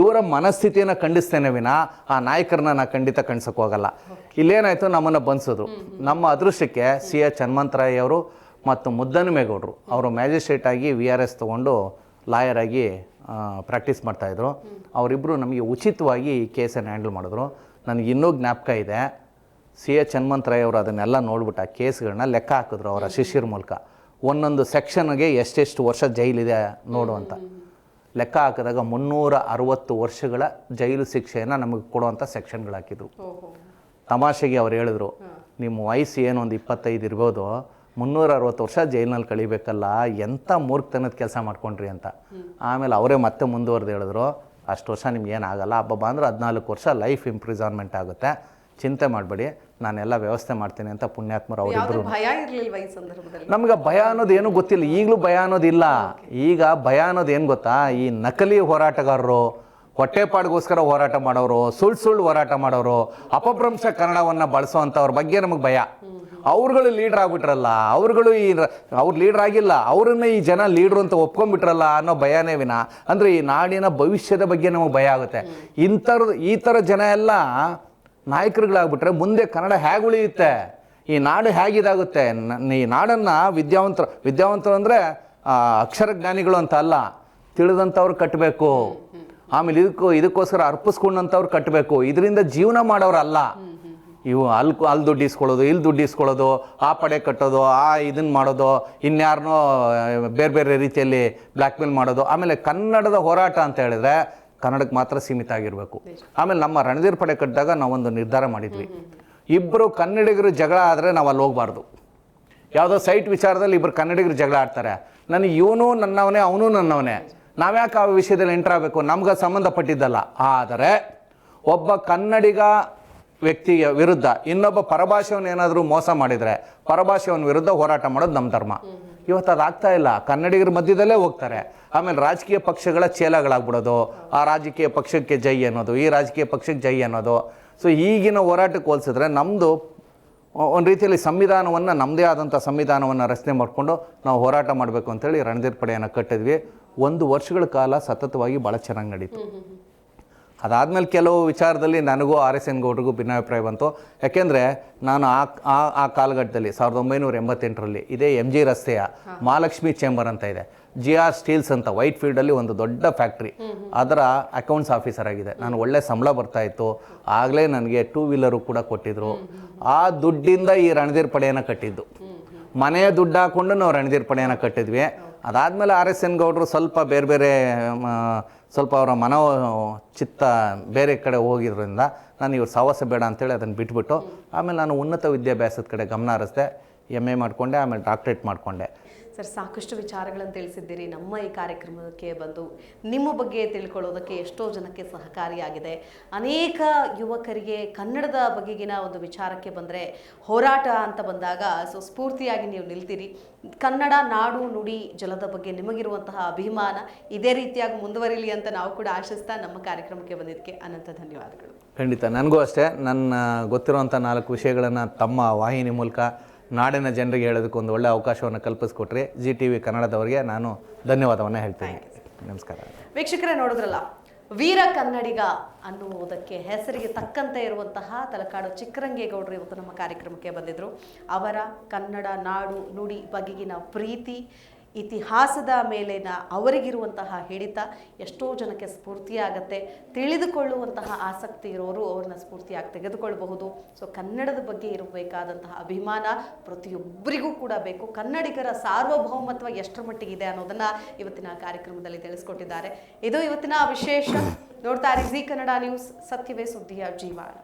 ಇವರ ಮನಸ್ಥಿತಿಯನ್ನು ಖಂಡಿಸ್ತೇನೆ ವಿನ ಆ ನಾಯಕರನ್ನ ನಾ ಖಂಡಿತ ಕಣ್ಸಕ್ಕೆ ಹೋಗಲ್ಲ. ಇಲ್ಲೇನಾಯಿತು ನಮ್ಮನ್ನು ಬಂಧಿಸಿದ್ರು ನಮ್ಮ ಅದೃಷ್ಟಕ್ಕೆ ಸಿ ಎಚ್ ಹನುಮಂತರಾಯ್ ಅವರು ಮತ್ತು ಮುದ್ದನುಮೇಗೌಡರು ಅವರು ಮ್ಯಾಜಿಸ್ಟ್ರೇಟ್ ಆಗಿ ವಿ ಆರ್ ಎಸ್ ತೊಗೊಂಡು ಲಾಯರ್ ಆಗಿ ಪ್ರಾಕ್ಟೀಸ್ ಮಾಡ್ತಾಯಿದ್ರು ಅವರಿಬ್ಬರು ನಮಗೆ ಉಚಿತವಾಗಿ ಈ ಕೇಸನ್ನು ಹ್ಯಾಂಡಲ್ ಮಾಡಿದ್ರು. ನನಗೆ ಇನ್ನೂ ಜ್ಞಾಪಕ ಇದೆ. ಸಿ ಎಚ್ ಹನುಮಂತರಾಯ್ ಅವರು ಅದನ್ನೆಲ್ಲ ನೋಡ್ಬಿಟ್ಟು ಆ ಕೇಸ್ಗಳನ್ನ ಲೆಕ್ಕ ಹಾಕಿದ್ರು ಅವರ ಶಿಷ್ಯರ ಮೂಲಕ. ಒಂದೊಂದು ಸೆಕ್ಷನ್ಗೆ ಎಷ್ಟೆಷ್ಟು ವರ್ಷ ಜೈಲಿದೆ ನೋಡು ಅಂತ ಲೆಕ್ಕ ಹಾಕಿದಾಗ ಮುನ್ನೂರ ಅರವತ್ತು ವರ್ಷಗಳ ಜೈಲು ಶಿಕ್ಷೆಯನ್ನು ನಮಗೆ ಕೊಡುವಂಥ ಸೆಕ್ಷನ್ಗಳು ಹಾಕಿದ್ರು. ತಮಾಷೆಗೆ ಅವ್ರು ಹೇಳಿದ್ರು ನಿಮ್ಮ ವಯಸ್ಸು ಏನು ಒಂದು ಇಪ್ಪತ್ತೈದು ಇರ್ಬೋದು ಮುನ್ನೂರ ಅರವತ್ತು ವರ್ಷ ಜೈಲಿನಲ್ಲಿ ಕಳಿಬೇಕಲ್ಲ ಎಂಥ ಮೂರ್ಖತನದ ಕೆಲಸ ಮಾಡ್ಕೊಂಡ್ರಿ ಅಂತ. ಆಮೇಲೆ ಅವರೇ ಮತ್ತೆ ಮುಂದುವರೆದು ಹೇಳಿದ್ರು ಅಷ್ಟು ವರ್ಷ ನಿಮ್ಗೆ ಏನಾಗಲ್ಲ ಹಬ್ಬ ಅಂದ್ರೆ ಹದಿನಾಲ್ಕು ವರ್ಷ ಲೈಫ್ ಇಂಪ್ರಿಸನ್ಮೆಂಟ್ ಆಗುತ್ತೆ ಚಿಂತೆ ಮಾಡಬೇಡಿ ನಾನೆಲ್ಲ ವ್ಯವಸ್ಥೆ ಮಾಡ್ತೀನಿ ಅಂತ ಪುಣ್ಯಾತ್ಮರು ಅವರಿಬ್ಬರು ಭಯ ಇರಲಿಲ್ಲ ಈ ಸಂದರ್ಭದಲ್ಲಿ? ನಮ್ಗೆ ಭಯ ಅನ್ನೋದು ಏನು ಗೊತ್ತಿಲ್ಲ ಈಗಲೂ ಭಯ ಅನ್ನೋದಿಲ್ಲ ಈಗ ಭಯ ಅನ್ನೋದು ಏನು ಗೊತ್ತಾ? ಈ ನಕಲಿ ಹೋರಾಟಗಾರರು ಹೊಟ್ಟೆಪಾಡಿಗೋಸ್ಕರ ಹೋರಾಟ ಮಾಡೋರು ಸುಳ್ಳು ಸುಳ್ಳು ಹೋರಾಟ ಮಾಡೋರು ಅಪಭ್ರಂಶ ಕನ್ನಡವನ್ನು ಬಳಸುವಂಥವ್ರ ಬಗ್ಗೆ ನಮಗೆ ಭಯ. ಅವ್ರುಗಳು ಲೀಡ್ರ್ ಆಗ್ಬಿಟ್ರಲ್ಲ ಅವ್ರುಗಳು ಈ ಅವ್ರು ಲೀಡ್ರ್ ಆಗಿಲ್ಲ ಅವ್ರನ್ನ ಈ ಜನ ಲೀಡ್ರು ಅಂತ ಒಪ್ಕೊಂಡ್ಬಿಟ್ರಲ್ಲ ಅನ್ನೋ ಭಯನೇ ವಿನ. ಅಂದರೆ ಈ ನಾಡಿನ ಭವಿಷ್ಯದ ಬಗ್ಗೆ ನಮಗೆ ಭಯ ಆಗುತ್ತೆ. ಇಂಥರದ್ದು ಈ ಥರ ಜನ ಎಲ್ಲ ನಾಯಕರುಗಳಾಗ್ಬಿಟ್ರೆ ಮುಂದೆ ಕನ್ನಡ ಹೇಗೆ ಉಳಿಯುತ್ತೆ? ಈ ನಾಡು ಹೇಗಿದಾಗುತ್ತೆ? ಈ ನಾಡನ್ನು ವಿದ್ಯಾವಂತರು ವಿದ್ಯಾವಂತರು ಅಂದರೆ ಅಕ್ಷರ ಜ್ಞಾನಿಗಳು ಅಂತ ಅಲ್ಲ, ತಿಳಿದಂಥವ್ರು ಕಟ್ಟಬೇಕು ಆಮೇಲೆ ಇದಕ್ಕೂ, ಇದಕ್ಕೋಸ್ಕರ ಅರ್ಪಿಸ್ಕೊಂಡಂಥವ್ರು ಕಟ್ಟಬೇಕು ಇದರಿಂದ ಜೀವನ ಮಾಡೋರಲ್ಲ. ಇವು ಅಲ್ಲಿ ಅಲ್ಲಿ ದುಡ್ಡು ಇಸ್ಕೊಳ್ಳೋದು ಇಲ್ಲಿ ದುಡ್ಡು ಇಸ್ಕೊಳ್ಳೋದು ಆ ಪಡೆ ಕಟ್ಟೋದು, ಆ ಇದನ್ನು ಮಾಡೋದು ಇನ್ಯಾರನ್ನೋ ಬೇರೆ ಬೇರೆ ರೀತಿಯಲ್ಲಿ ಬ್ಲ್ಯಾಕ್ಮೇಲ್ ಮಾಡೋದು. ಆಮೇಲೆ ಕನ್ನಡದ ಹೋರಾಟ ಅಂತ ಹೇಳಿದ್ರೆ ಕನ್ನಡಕ್ಕೆ ಮಾತ್ರ ಸೀಮಿತ ಆಗಿರಬೇಕು. ಆಮೇಲೆ ನಮ್ಮ ರಣಧೀರ್ ಪಡೆ ಕಟ್ಟಿದಾಗ ನಾವೊಂದು ನಿರ್ಧಾರ ಮಾಡಿದ್ವಿ. ಇಬ್ಬರು ಕನ್ನಡಿಗರು ಜಗಳ ಆದರೆ ನಾವು ಅಲ್ಲಿ ಹೋಗಬಾರ್ದು. ಯಾವುದೋ ಸೈಟ್ ವಿಚಾರದಲ್ಲಿ ಇಬ್ಬರು ಕನ್ನಡಿಗರು ಜಗಳ ಆಡ್ತಾರೆ. ನನಗೆ ಇವನು ನನ್ನವನೇ ಅವನು ನನ್ನವನೇ. ನಾವ್ಯಾಕೆ ಆ ವಿಷಯದಲ್ಲಿ ಎಂಟರ್ ಆಗಬೇಕು? ನಮ್ಗೆ ಸಂಬಂಧಪಟ್ಟಿದ್ದಲ್ಲ. ಆದರೆ ಒಬ್ಬ ಕನ್ನಡಿಗ ವ್ಯಕ್ತಿಯ ವಿರುದ್ಧ ಇನ್ನೊಬ್ಬ ಪರಭಾಷೆಯವನ್ನೇನಾದರೂ ಮೋಸ ಮಾಡಿದರೆ ಪರಭಾಷೆಯವನ ವಿರುದ್ಧ ಹೋರಾಟ ಮಾಡೋದು ನಮ್ಮ ಧರ್ಮ. ಇವತ್ತು ಅದು ಆಗ್ತಾ ಇಲ್ಲ. ಕನ್ನಡಿಗರ ಮಧ್ಯದಲ್ಲೇ ಹೋಗ್ತಾರೆ. ಆಮೇಲೆ ರಾಜಕೀಯ ಪಕ್ಷಗಳ ಚೇಲಗಳಾಗ್ಬಿಡೋದು ಆ ರಾಜಕೀಯ ಪಕ್ಷಕ್ಕೆ ಜೈ ಅನ್ನೋದು, ಈ ರಾಜಕೀಯ ಪಕ್ಷಕ್ಕೆ ಜೈ ಅನ್ನೋದು. ಸೊ ಈಗಿನ ಹೋರಾಟಕ್ಕೆ ಹೋಲಿಸಿದ್ರೆ ನಮ್ಮದು ಒಂದು ರೀತಿಯಲ್ಲಿ ಸಂವಿಧಾನವನ್ನು ನಮ್ಮದೇ ಆದಂಥ ಸಂವಿಧಾನವನ್ನು ರಚನೆ ಮಾಡಿಕೊಂಡು ನಾವು ಹೋರಾಟ ಮಾಡಬೇಕು ಅಂತೇಳಿ ರಣಧೀರ್ ಪಡೆಯನ್ನು ಕಟ್ಟಿದ್ವಿ. ಒಂದು ವರ್ಷಗಳ ಕಾಲ ಸತತವಾಗಿ ಭಾಳ ಚೆನ್ನಾಗಿ ನಡೀತು. ಅದಾದಮೇಲೆ ಕೆಲವು ವಿಚಾರದಲ್ಲಿ ನನಗೂ ಆರ್ ಎಸ್ ಎನ್ ಗೌಡ್ರಿಗೂ ಭಿನ್ನಾಭಿಪ್ರಾಯ ಬಂತು. ಯಾಕೆಂದರೆ ನಾನು ಆ ಆ- ಆ ಕಾಲಘಟ್ಟದಲ್ಲಿ ಸಾವಿರದ ಒಂಬೈನೂರ ಎಂಬತ್ತೆಂಟರಲ್ಲಿ ಇದೇ ಎಂ ಜಿ ರಸ್ತೆಯ ಮಹಾಲಕ್ಷ್ಮಿ ಚೇಂಬರ್ ಅಂತ ಇದೆ. ಜಿ ಆರ್ ಸ್ಟೀಲ್ಸ್ ಅಂತ ವೈಟ್ ಫೀಲ್ಡಲ್ಲಿ ಒಂದು ದೊಡ್ಡ ಫ್ಯಾಕ್ಟ್ರಿ ಅದರ ಅಕೌಂಟ್ಸ್ ಆಫೀಸರ್ ಆಗಿದೆ. ನಾನು ಒಳ್ಳೆ ಸಂಬಳ ಬರ್ತಾ ಇತ್ತು. ಆಗಲೇ ನನಗೆ ಟೂ ವೀಲರು ಕೂಡ ಕೊಟ್ಟಿದ್ರು. ಆ ದುಡ್ಡಿಂದ ಈ ರಣಧೀರ್ ಪಡೆಯನ್ನು ಕಟ್ಟಿದ್ದು. ಮನೆಯ ದುಡ್ಡು ಹಾಕ್ಕೊಂಡು ನಾವು ರಣಧೀರ್ ಪಡೆಯನ್ನು ಕಟ್ಟಿದ್ವಿ. ಅದಾದಮೇಲೆ ಆರ್ ಎಸ್ ಎನ್ ಗೌಡರು ಸ್ವಲ್ಪ ಬೇರೆ ಬೇರೆ ಸ್ವಲ್ಪ ಅವರ ಮನೋ ಚಿತ್ತ ಬೇರೆ ಕಡೆ ಹೋಗಿದ್ರಿಂದ ನಾನು ಇವ್ರು ಸಾಹಸ ಬೇಡ ಅಂತೇಳಿ ಅದನ್ನು ಬಿಟ್ಬಿಟ್ಟು ಆಮೇಲೆ ನಾನು ಉನ್ನತ ವಿದ್ಯಾಭ್ಯಾಸದ ಕಡೆ ಗಮನ ಹರಿಸ್ದೆ ಎಂ ಎ ಮಾಡಿಕೊಂಡೆ, ಆಮೇಲೆ ಡಾಕ್ಟ್ರೇಟ್ ಮಾಡಿಕೊಂಡೆ. ಸರ್, ಸಾಕಷ್ಟು ವಿಚಾರಗಳನ್ನು ತಿಳಿಸಿದ್ದೀರಿ. ನಮ್ಮ ಈ ಕಾರ್ಯಕ್ರಮಕ್ಕೆ ಬಂದು ನಿಮ್ಮ ಬಗ್ಗೆ ತಿಳ್ಕೊಳ್ಳೋದಕ್ಕೆ ಎಷ್ಟೋ ಜನಕ್ಕೆ ಸಹಕಾರಿಯಾಗಿದೆ. ಅನೇಕ ಯುವಕರಿಗೆ ಕನ್ನಡದ ಬಗೆಗಿನ ಒಂದು ವಿಚಾರಕ್ಕೆ ಬಂದರೆ ಹೋರಾಟ ಅಂತ ಬಂದಾಗ, ಸೊ, ಸ್ಫೂರ್ತಿಯಾಗಿ ನೀವು ನಿಲ್ತೀರಿ. ಕನ್ನಡ ನಾಡು ನುಡಿ ಜಲದ ಬಗ್ಗೆ ನಿಮಗಿರುವಂತಹ ಅಭಿಮಾನ ಇದೇ ರೀತಿಯಾಗಿ ಮುಂದುವರಿಲಿ ಅಂತ ನಾವು ಕೂಡ ಆಶಿಸ್ತಾ ನಮ್ಮ ಕಾರ್ಯಕ್ರಮಕ್ಕೆ ಬಂದಿದ್ದಕ್ಕೆ ಅನಂತ ಧನ್ಯವಾದಗಳು. ಖಂಡಿತ. ನನಗೂ ಅಷ್ಟೇ. ನನ್ನ ಗೊತ್ತಿರುವಂಥ ನಾಲ್ಕು ವಿಷಯಗಳನ್ನು ತಮ್ಮ ವಾಹಿನಿ ಮೂಲಕ ನಾಡಿನ ಜನರಿಗೆ ಹೇಳೋದಕ್ಕೆ ಒಂದು ಒಳ್ಳೆಯ ಅವಕಾಶವನ್ನು ಕಲ್ಪಿಸ್ಕೊಟ್ರಿ. ಜಿ ಟಿ ವಿ ಕನ್ನಡದವರಿಗೆ ನಾನು ಧನ್ಯವಾದವನ್ನು ಹೇಳ್ತೀನಿ. ನಮಸ್ಕಾರ. ವೀಕ್ಷಕರೇ ನೋಡಿದ್ರಲ್ಲ ವೀರ ಕನ್ನಡಿಗ ಅನ್ನುವುದಕ್ಕೆ ಹೆಸರಿಗೆ ತಕ್ಕಂತೆ ಇರುವಂತಹ ತಲಕಾಡು ಚಿಕ್ಕರಂಗೇಗೌಡರು ಇವತ್ತು ನಮ್ಮ ಕಾರ್ಯಕ್ರಮಕ್ಕೆ ಬಂದಿದ್ದರು ಅವರ ಕನ್ನಡ ನಾಡು ನುಡಿ ಬಗೆಗಿನ ಪ್ರೀತಿ ಇತಿಹಾಸದ ಮೇಲಿನ ಅವರಿಗಿರುವಂತಹ ಹಿಡಿತ ಎಷ್ಟೋ ಜನಕ್ಕೆ ಸ್ಫೂರ್ತಿಯಾಗತ್ತೆ. ತಿಳಿದುಕೊಳ್ಳುವಂತಹ ಆಸಕ್ತಿ ಇರೋರು ಅವ್ರನ್ನ ಸ್ಫೂರ್ತಿಯಾಗಿ ತೆಗೆದುಕೊಳ್ಳಬಹುದು ಸೊ ಕನ್ನಡದ ಬಗ್ಗೆ ಇರಬೇಕಾದಂತಹ ಅಭಿಮಾನ ಪ್ರತಿಯೊಬ್ಬರಿಗೂ ಕೂಡ ಬೇಕು. ಕನ್ನಡಿಗರ ಸಾರ್ವಭೌಮತ್ವ ಎಷ್ಟರ ಮಟ್ಟಿಗಿದೆ ಅನ್ನೋದನ್ನ ಇವತ್ತಿನ ಕಾರ್ಯಕ್ರಮದಲ್ಲಿ ತಿಳಿಸ್ಕೊಟ್ಟಿದ್ದಾರೆ. ಇದು ಇವತ್ತಿನ ವಿಶೇಷ. ನೋಡ್ತಾ ಜಿ ಕನ್ನಡ ನ್ಯೂಸ್, ಸತ್ಯವೇ ಸುದ್ದಿಯ ಜೀವಾಳ.